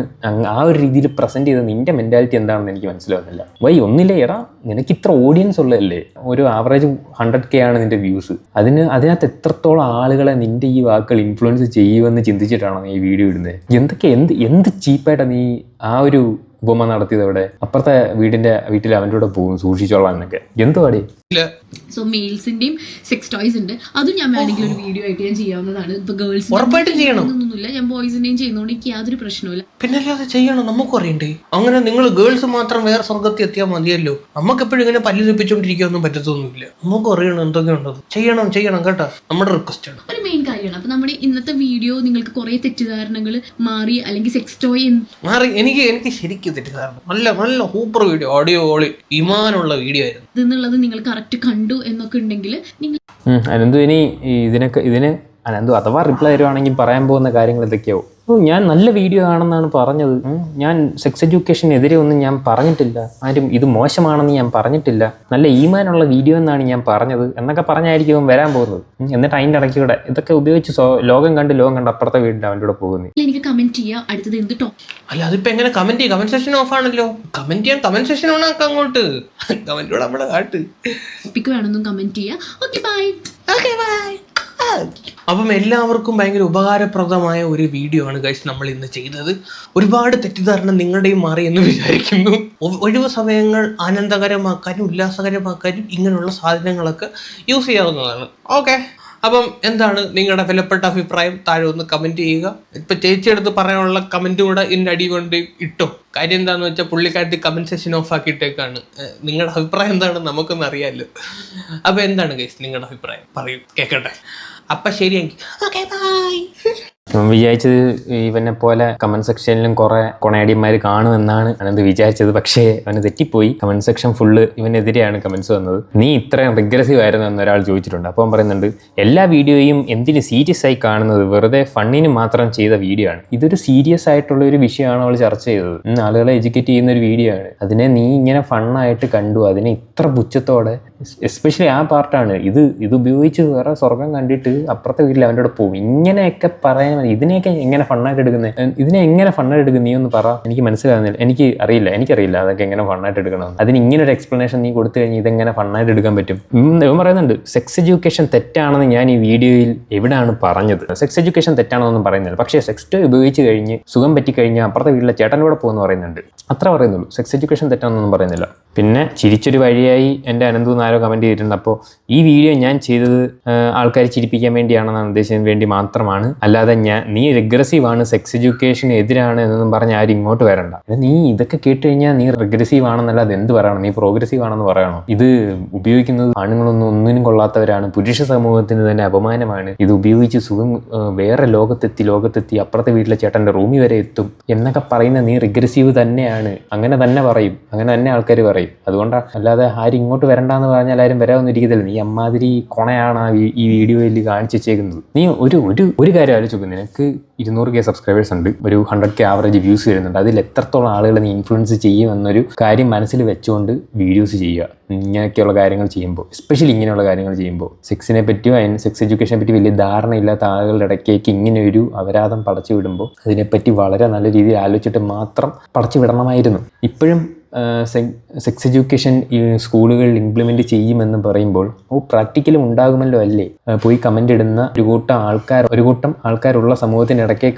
ആ ഒരു രീതിയിൽ പ്രസന്റ് ചെയ്ത നിന്റെ മെന്റാലിറ്റി എന്താണെന്ന് എനിക്ക് മനസ്സിലാവുന്നില്ല. വൈ ഒന്നില്ലേ എടാ നിനക്ക് ഇത്ര ഓഡിയൻസ് ഉള്ളതല്ലേ? ഒരു ആവറേജ് ഹൺഡ്രഡ് കെ ആണ് നിന്റെ വ്യൂസ് അതിന് അതിനകത്ത് എത്രത്തോളം ആളുകളെ നിന്റെ ഈ വാക്കുകൾ ഇൻഫ്ലുവൻസ് ചെയ്യുമെന്ന് ചിന്തിച്ചിട്ടാണോ നീ ഈ വീഡിയോ ഇടുന്നത്? എന്തൊക്കെ എന്ത് എന്ത് ചീപ്പായിട്ടാണ് നീ ആ ഒരു ഉപമ നടത്തിയത് അവിടെ അപ്പുറത്തെ വീടിന്റെ വീട്ടിൽ അവന്റെ കൂടെ പോകും സൂക്ഷിച്ചോളാം എന്നൊക്കെ എന്ത് പാടി സോ മെയിൽസിന്റെയും സെക്സ് ടോയ്സ് ഉണ്ട്. അതും ഞാൻ വേണമെങ്കിൽ ഒരു വീഡിയോ ആയിട്ട് ഞാൻ ചെയ്യാവുന്നതാണ്. ഇപ്പൊ ഗേൾസ് ഉറപ്പായിട്ടും ചെയ്യണം. ഒന്നുമില്ല ഞാൻ ബോയ്സിന്റെയും ചെയ്യുന്നതുകൊണ്ട് എനിക്ക് യാതൊരു പ്രശ്നവുമില്ല. പിന്നെ അത് ചെയ്യണം? നമുക്ക് അറിയണ്ടേ അങ്ങനെ നിങ്ങൾ ഗേൾസ് മാത്രം വേറെ സ്വർഗത്തിൽ എത്തിയാൽ മതിയല്ലോ. നമുക്ക് എപ്പോഴും ഇങ്ങനെ പല്ല് തെപ്പിച്ചോണ്ടിരിക്കാനൊന്നും പറ്റത്തൊന്നുമില്ല. നമുക്ക് അറിയണം എന്തൊക്കെയുണ്ടത് ചെയ്യണം ചെയ്യണം കേട്ടോ. നമ്മുടെ റിക്വസ്റ്റ് ആണ്. ഒരു മെയിൻ കാര്യമാണ്. അപ്പൊ നമ്മുടെ ഇന്നത്തെ വീഡിയോ നിങ്ങൾക്ക് കുറെ തെറ്റിദ്ധാരണകൾ മാറി അല്ലെങ്കിൽ സെക്സ് ടോയ് മാറി. എനിക്ക് എനിക്ക് ശരിക്കും തെറ്റിദ്ധാരണ. നല്ല നല്ല സൂപ്പർ വീഡിയോ ഓഡിയോ ഓളി ഇമാനുള്ള വീഡിയോ ആയിരുന്നു. എന്നുള്ളത് നിങ്ങൾ കറക്റ്റ് കണ്ടു എന്നൊക്കെ ഉണ്ടെങ്കിൽ നിങ്ങൾ അനന്തു ഇനി ഇതിനൊക്കെ ഇതിന് അനന്തു അഥവാ റിപ്ലൈ തരുവാണെങ്കിൽ പറയാൻ പോകുന്ന കാര്യങ്ങൾ എന്തൊക്കെയാവും? ഓ ഞാൻ നല്ല വീഡിയോ ആണെന്നാണ് പറഞ്ഞത്. ഞാൻ സെക്സ് എഡ്യൂക്കേഷനെതിരെ ഒന്നും ഞാൻ പറഞ്ഞിട്ടില്ല. ആരും ഇത് മോശമാണെന്ന് ഞാൻ പറഞ്ഞിട്ടില്ല. നല്ല ഈമാനുള്ള വീഡിയോ എന്നാണ് ഞാൻ പറഞ്ഞത് എന്നൊക്കെ പറഞ്ഞായിരിക്കും അവൻ വരാൻ പോകുന്നത്. എന്നിട്ട് അതിന്റെ ഇടയ്ക്ക് ഇവിടെ ഇതൊക്കെ ഉപയോഗിച്ച് ലോകം കണ്ട് ലോകം കണ്ട് അപ്പുറത്തെ വീടിന്റെ അവന്റെ കൂടെ പോകുന്നത് എനിക്ക് കമന്റ് ചെയ്യാം. അടുത്തത് എന്ത് ടോപ്പിക് അല്ല അതിപ്പോ എങ്ങനെ കമന്റ് ചെയ്യാം? കമന്റ് സെഷൻ ഓഫ് ആണല്ലോ. കമന്റ് ചെയ്യാൻ കമന്റ് സെഷൻ ഓൺ ആക്കാം അങ്ങോട്ട്. കമന്റോട് നമ്മുടെ കാട്ട് വേണമെന്നും കമന്റ് ചെയ്യുക ഓക്കെ ബൈ അപ്പം എല്ലാവർക്കും ഭയങ്കര ഉപകാരപ്രദമായ ഒരു വീഡിയോ ആണ് ഗൈസ് നമ്മൾ ഇന്ന് ചെയ്തത്. ഒരുപാട് തെറ്റിദ്ധാരണ നിങ്ങളുടെയും മാറി എന്ന് വിചാരിക്കുന്നു. ഒഴിവ് സമയങ്ങൾ ആനന്ദകരമാക്കാനും ഉല്ലാസകരമാക്കാനും ഇങ്ങനെയുള്ള സാധനങ്ങളൊക്കെ യൂസ് ചെയ്യാവുന്നതാണ്. ഓക്കെ അപ്പം എന്താണ് നിങ്ങളുടെ വിലപ്പെട്ട അഭിപ്രായം? താഴെ ഒന്ന് കമന്റ് ചെയ്യുക. ഇപ്പൊ ചേച്ചിയെടുത്ത് പറയാനുള്ള കമന്റ് കൂടെ ഇതിന്റെ അടി കൊണ്ട് ഇട്ടോ. കാര്യം എന്താണെന്ന് വെച്ചാൽ പുള്ളിക്കാരത്തി കമന്റ് സെഷൻ ഓഫ് ആക്കിയിട്ടേക്കാണ്. നിങ്ങളുടെ അഭിപ്രായം എന്താണ്? നമുക്കൊന്ന് അറിയാമല്ലോ അപ്പൊ എന്താണ് ഗൈസ് നിങ്ങളുടെ അഭിപ്രായം? പറയൂ കേക്കട്ടെ. അപ്പൊ ശരിയെങ്കിൽ ഓക്കെ ബൈ വിചാരിച്ചത് ഇവനെ പോലെ കമന്റ് സെക്ഷനിലും കുറെ കൊണേടിയന്മാർ കാണുമെന്നാണ് അനന്ത് വിചാരിച്ചത്. പക്ഷേ അവന് തെറ്റിപ്പോയി. കമന്റ് സെക്ഷൻ ഫുള്ള് ഇവനെതിരെയാണ് കമന്റ്സ് വന്നത്. നീ ഇത്രയും റിഗ്രസീവ് ആയിരുന്നു എന്ന് ഒരാൾ ചോദിച്ചിട്ടുണ്ട്. അപ്പം പറയുന്നുണ്ട് എല്ലാ വീഡിയോയും എന്തിന് സീരിയസ് ആയി കാണുന്നത്? വെറുതെ ഫണ്ണിന് മാത്രം ചെയ്ത വീഡിയോ ആണ്. ഇതൊരു സീരിയസ് ആയിട്ടുള്ള ഒരു വിഷയമാണ് അവൾ ചർച്ച ചെയ്തത്? ഇന്ന് ആളുകളെ എഡ്യൂക്കേറ്റ് ചെയ്യുന്ന ഒരു വീഡിയോ ആണ്. അതിനെ നീ ഇങ്ങനെ ഫണ്ണായിട്ട് കണ്ടു. അതിനെ ഇത്ര പുച്ഛത്തോടെ എസ്പെഷ്യലി ആ പാർട്ടാണ് ഇത് ഇത് ഉപയോഗിച്ച് വേറെ സ്വർഗം കണ്ടിട്ട് അപ്പുറത്തെ വീട്ടിൽ അവന്റെ കൂടെ പോകും ഇങ്ങനെയൊക്കെ പറയാൻ മതി ഇതിനെയൊക്കെ എങ്ങനെ ഫണ്ണായിട്ട് എടുക്കുന്നത് ഇതിനെ എങ്ങനെ ഫണ്ണായിട്ട് എടുക്കും നീ ഒന്ന് പറ. എനിക്ക് മനസ്സിലാകുന്നില്ല എനിക്ക് അറിയില്ല. എനിക്കറിയില്ല അതൊക്കെ എങ്ങനെ ഫണ്ണായിട്ട് എടുക്കണം അതിന് ഇങ്ങനെ ഒരു എക്സ്പ്ലനേഷൻ നീ കൊടുത്തു കഴിഞ്ഞാൽ ഇതെങ്ങനെ ഫണ്ണായിട്ട് എടുക്കാൻ പറ്റും? ഇവൻ പറയുന്നുണ്ട് സെക്സ് എഡ്യൂക്കേഷൻ തെറ്റാണെന്ന് ഞാൻ ഈ വീഡിയോയിൽ എവിടെയാണ് പറഞ്ഞത്? സെക്സ് എഡ്യൂക്കേഷൻ തെറ്റാണെന്നൊന്നും പറയുന്നില്ല. പക്ഷേ സെക്സ് ടോയ് ഉപയോഗിച്ച് കഴിഞ്ഞ് സുഖം പറ്റിക്കഴിഞ്ഞാൽ അപ്പുറത്തെ വീട്ടിലെ ചേട്ടനിലൂടെ കൂടെ പോകുമെന്ന് പറയുന്നുണ്ട്. അത്ര പറയുന്നുള്ളൂ. സെക്സ് എഡ്യൂക്കേഷൻ തെറ്റാണെന്നൊന്നും പറയുന്നില്ല. പിന്നെ ചിരിച്ചൊരു വഴിയായി എന്റെ അനന്തു നാരോ കമന്റ് ചെയ്തിട്ടുണ്ട് അപ്പോൾ ഈ വീഡിയോ ഞാൻ ചെയ്തത് ആൾക്കാർ ചിരിപ്പിക്കാൻ വേണ്ടിയാണെന്നാണ് ഉദ്ദേശിച്ചതിന് വേണ്ടി മാത്രമാണ്. അല്ലാതെ ഞാൻ നീ റിഗ്രസീവ് ആണ് സെക്സ് എഡ്യൂക്കേഷന് എതിരാണ് എന്നൊന്നും പറഞ്ഞ് ആരും ഇങ്ങോട്ട് വരണ്ട. നീ ഇതൊക്കെ കേട്ട് കഴിഞ്ഞാൽ നീ റിഗ്രസീവ് ആണെന്നല്ല അത് എന്ത് പറയണം? നീ പ്രോഗ്രസീവ് ആണെന്ന് പറയണോ? ഇത് ഉപയോഗിക്കുന്നത് ആണുങ്ങളൊന്നും ഒന്നിനും കൊള്ളാത്തവരാണ്. പുരുഷ സമൂഹത്തിന് തന്നെ അപമാനമാണ്. ഇത് ഉപയോഗിച്ച് സുഖം വേറെ ലോകത്തെത്തി ലോകത്തെത്തി അപ്പുറത്തെ വീട്ടിലെ ചേട്ടന്റെ റൂമിൽ വരെ എത്തും എന്നൊക്കെ പറയുന്ന നീ റിഗ്രസീവ് തന്നെയാണ്. അങ്ങനെ തന്നെ പറയും. അങ്ങനെ തന്നെ ആൾക്കാർ പറയും. അതുകൊണ്ടാണ് അല്ലാതെ ആരും ഇങ്ങോട്ട് വരണ്ടെന്ന് പറഞ്ഞാൽ ആരും വരാമെന്ന് ഇരിക്കത്തില്ല. നീ അമ്മാതിരി കൊണയാണ് ഈ വീഡിയോയിൽ കാണിച്ചു വെച്ചേക്കുന്നത്. നീ ഒരു ഒരു ഒരു കാര്യം ആലോചിച്ച് നോക്ക്. നിനക്ക് ഇരുന്നൂറ് കെ സബ്സ്ക്രൈബേഴ്സ് ഉണ്ട്. ഒരു ഹൺഡ്രഡ് കെ ആവറേജ് വ്യൂസ് വരുന്നുണ്ട്. അതിൽ എത്രത്തോളം ആളുകളെ നീ ഇൻഫ്ലുവൻസ് ചെയ്യും എന്നൊരു കാര്യം മനസ്സിൽ വെച്ചുകൊണ്ട് വീഡിയോസ് ചെയ്യുക. ഇങ്ങനെയൊക്കെയുള്ള കാര്യങ്ങൾ ചെയ്യുമ്പോൾ എസ്പെഷ്യലി ഇങ്ങനെയുള്ള കാര്യങ്ങൾ ചെയ്യുമ്പോൾ. സെക്സിനെ പറ്റിയോ അതിന് സെക്സ് എഡ്യൂക്കേഷനെ പറ്റി വലിയ ധാരണയില്ലാത്ത ആളുകളുടെ ഇടയ്ക്കേക്ക് ഇങ്ങനെ ഒരു അപരാധം പടച്ചു വിടുമ്പോൾ അതിനെപ്പറ്റി വളരെ നല്ല രീതിയിൽ ആലോചിച്ചിട്ട് മാത്രം പടച്ചു വിടണമായിരുന്നു. ഇപ്പോഴും സെക്സ് എഡ്യൂക്കേഷൻ സ്കൂളുകളിൽ ഇംപ്ലിമെന്റ് ചെയ്യുമെന്ന് പറയുമ്പോൾ ഓ പ്രാക്ടിക്കലും ഉണ്ടാകുമല്ലോ അല്ലേ? പോയി കമന്റ് ഇടുന്ന ഒരു കൂട്ടം ആൾക്കാർ ഒരു കൂട്ടം ആൾക്കാരുള്ള സമൂഹത്തിനിടയ്ക്ക്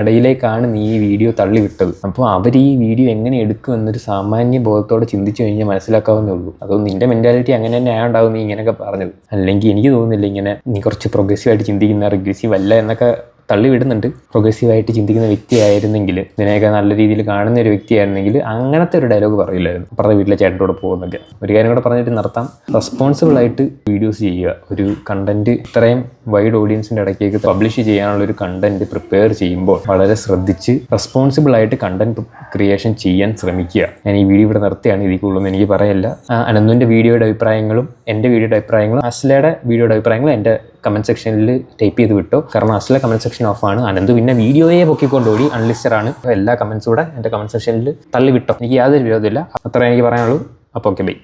ഇടയിലേക്കാണ് നീ ഈ വീഡിയോ തള്ളിവിട്ടത്. അപ്പോൾ അവർ ഈ വീഡിയോ എങ്ങനെ എടുക്കും എന്നൊരു സാമാന്യ ബോധത്തോടെ ചിന്തിച്ചു കഴിഞ്ഞാൽ മനസ്സിലാക്കാവുന്നേ ഉള്ളൂ. അതോ നിന്റെ മെന്റാലിറ്റി അങ്ങനെ തന്നെ ആയുണ്ടാവും നീ ഇങ്ങനെയൊക്കെ പറഞ്ഞത്. അല്ലെങ്കിൽ എനിക്ക് തോന്നുന്നില്ല ഇങ്ങനെ നീ കുറച്ച് പ്രോഗ്രസീവായിട്ട് ചിന്തിക്കുന്ന റിഗ്രസീവ് അല്ല എന്നൊക്കെ തള്ളി പ്രൊഗ്രസീവായിട്ട് ചിന്തിക്കുന്ന വ്യക്തിയായിരുന്നെങ്കിൽ ഇതിനെയൊക്കെ നല്ല രീതിയിൽ കാണുന്ന ഒരു വ്യക്തിയായിരുന്നെങ്കിൽ അങ്ങനത്തെ ഒരു ഡയലോഗ് പറയില്ലായിരുന്നു. അപ്പുറത്തെ വീട്ടിലെ ചേട്ടനോട് പോകുന്നൊക്കെ. ഒരു കാര്യം കൂടെ പറഞ്ഞിട്ട് നിർത്താം. റെസ്പോൺസിബിൾ ആയിട്ട് വീഡിയോസ് ചെയ്യുക. ഒരു കണ്ടന്റ് ഇത്രയും വൈഡ് ഓഡിയൻസിന്റെ ഇടയ്ക്കേക്ക് പബ്ലിഷ് ചെയ്യാനുള്ള ഒരു കണ്ടന്റ് പ്രിപ്പയർ ചെയ്യുമ്പോൾ വളരെ ശ്രദ്ധിച്ച് റെസ്പോൺസിബിൾ ആയിട്ട് കണ്ടന്റ് ക്രിയേഷൻ ചെയ്യാൻ ശ്രമിക്കുക. ഞാൻ ഈ വീഡിയോ ഇവിടെ നിർത്തിയാണ് ഇതിൽ കൂടുതലൊന്നും എനിക്ക് പറയല്ല. അനന്തുവിന്റെ വീഡിയോയുടെ അഭിപ്രായങ്ങളും എന്റെ വീഡിയോയുടെ അഭിപ്രായങ്ങളും അസ്ലയുടെ വീഡിയോയുടെ അഭിപ്രായങ്ങളും എന്റെ കമന്റ് സെക്ഷനിൽ ടൈപ്പ് ചെയ്ത് വിട്ടു. കാരണം അസ്ല കമന്റ് സെക്ഷൻ ഓഫാണ് അനന്ത് പിന്നെ വീഡിയോയെ പൊക്കിക്കൊണ്ടുപോയി അൺലിസ്റ്റഡ് ആണ്. എല്ലാ കമൻസും കൂടെ എന്റെ കമന്റ് സെക്ഷനിൽ തള്ളി വിട്ടോ എനിക്ക് യാതൊരു വിരോധമില്ല അത്രയും എനിക്ക് പറയാനുള്ളൂ. അപ്പോൾ ഓക്കെ ബൈ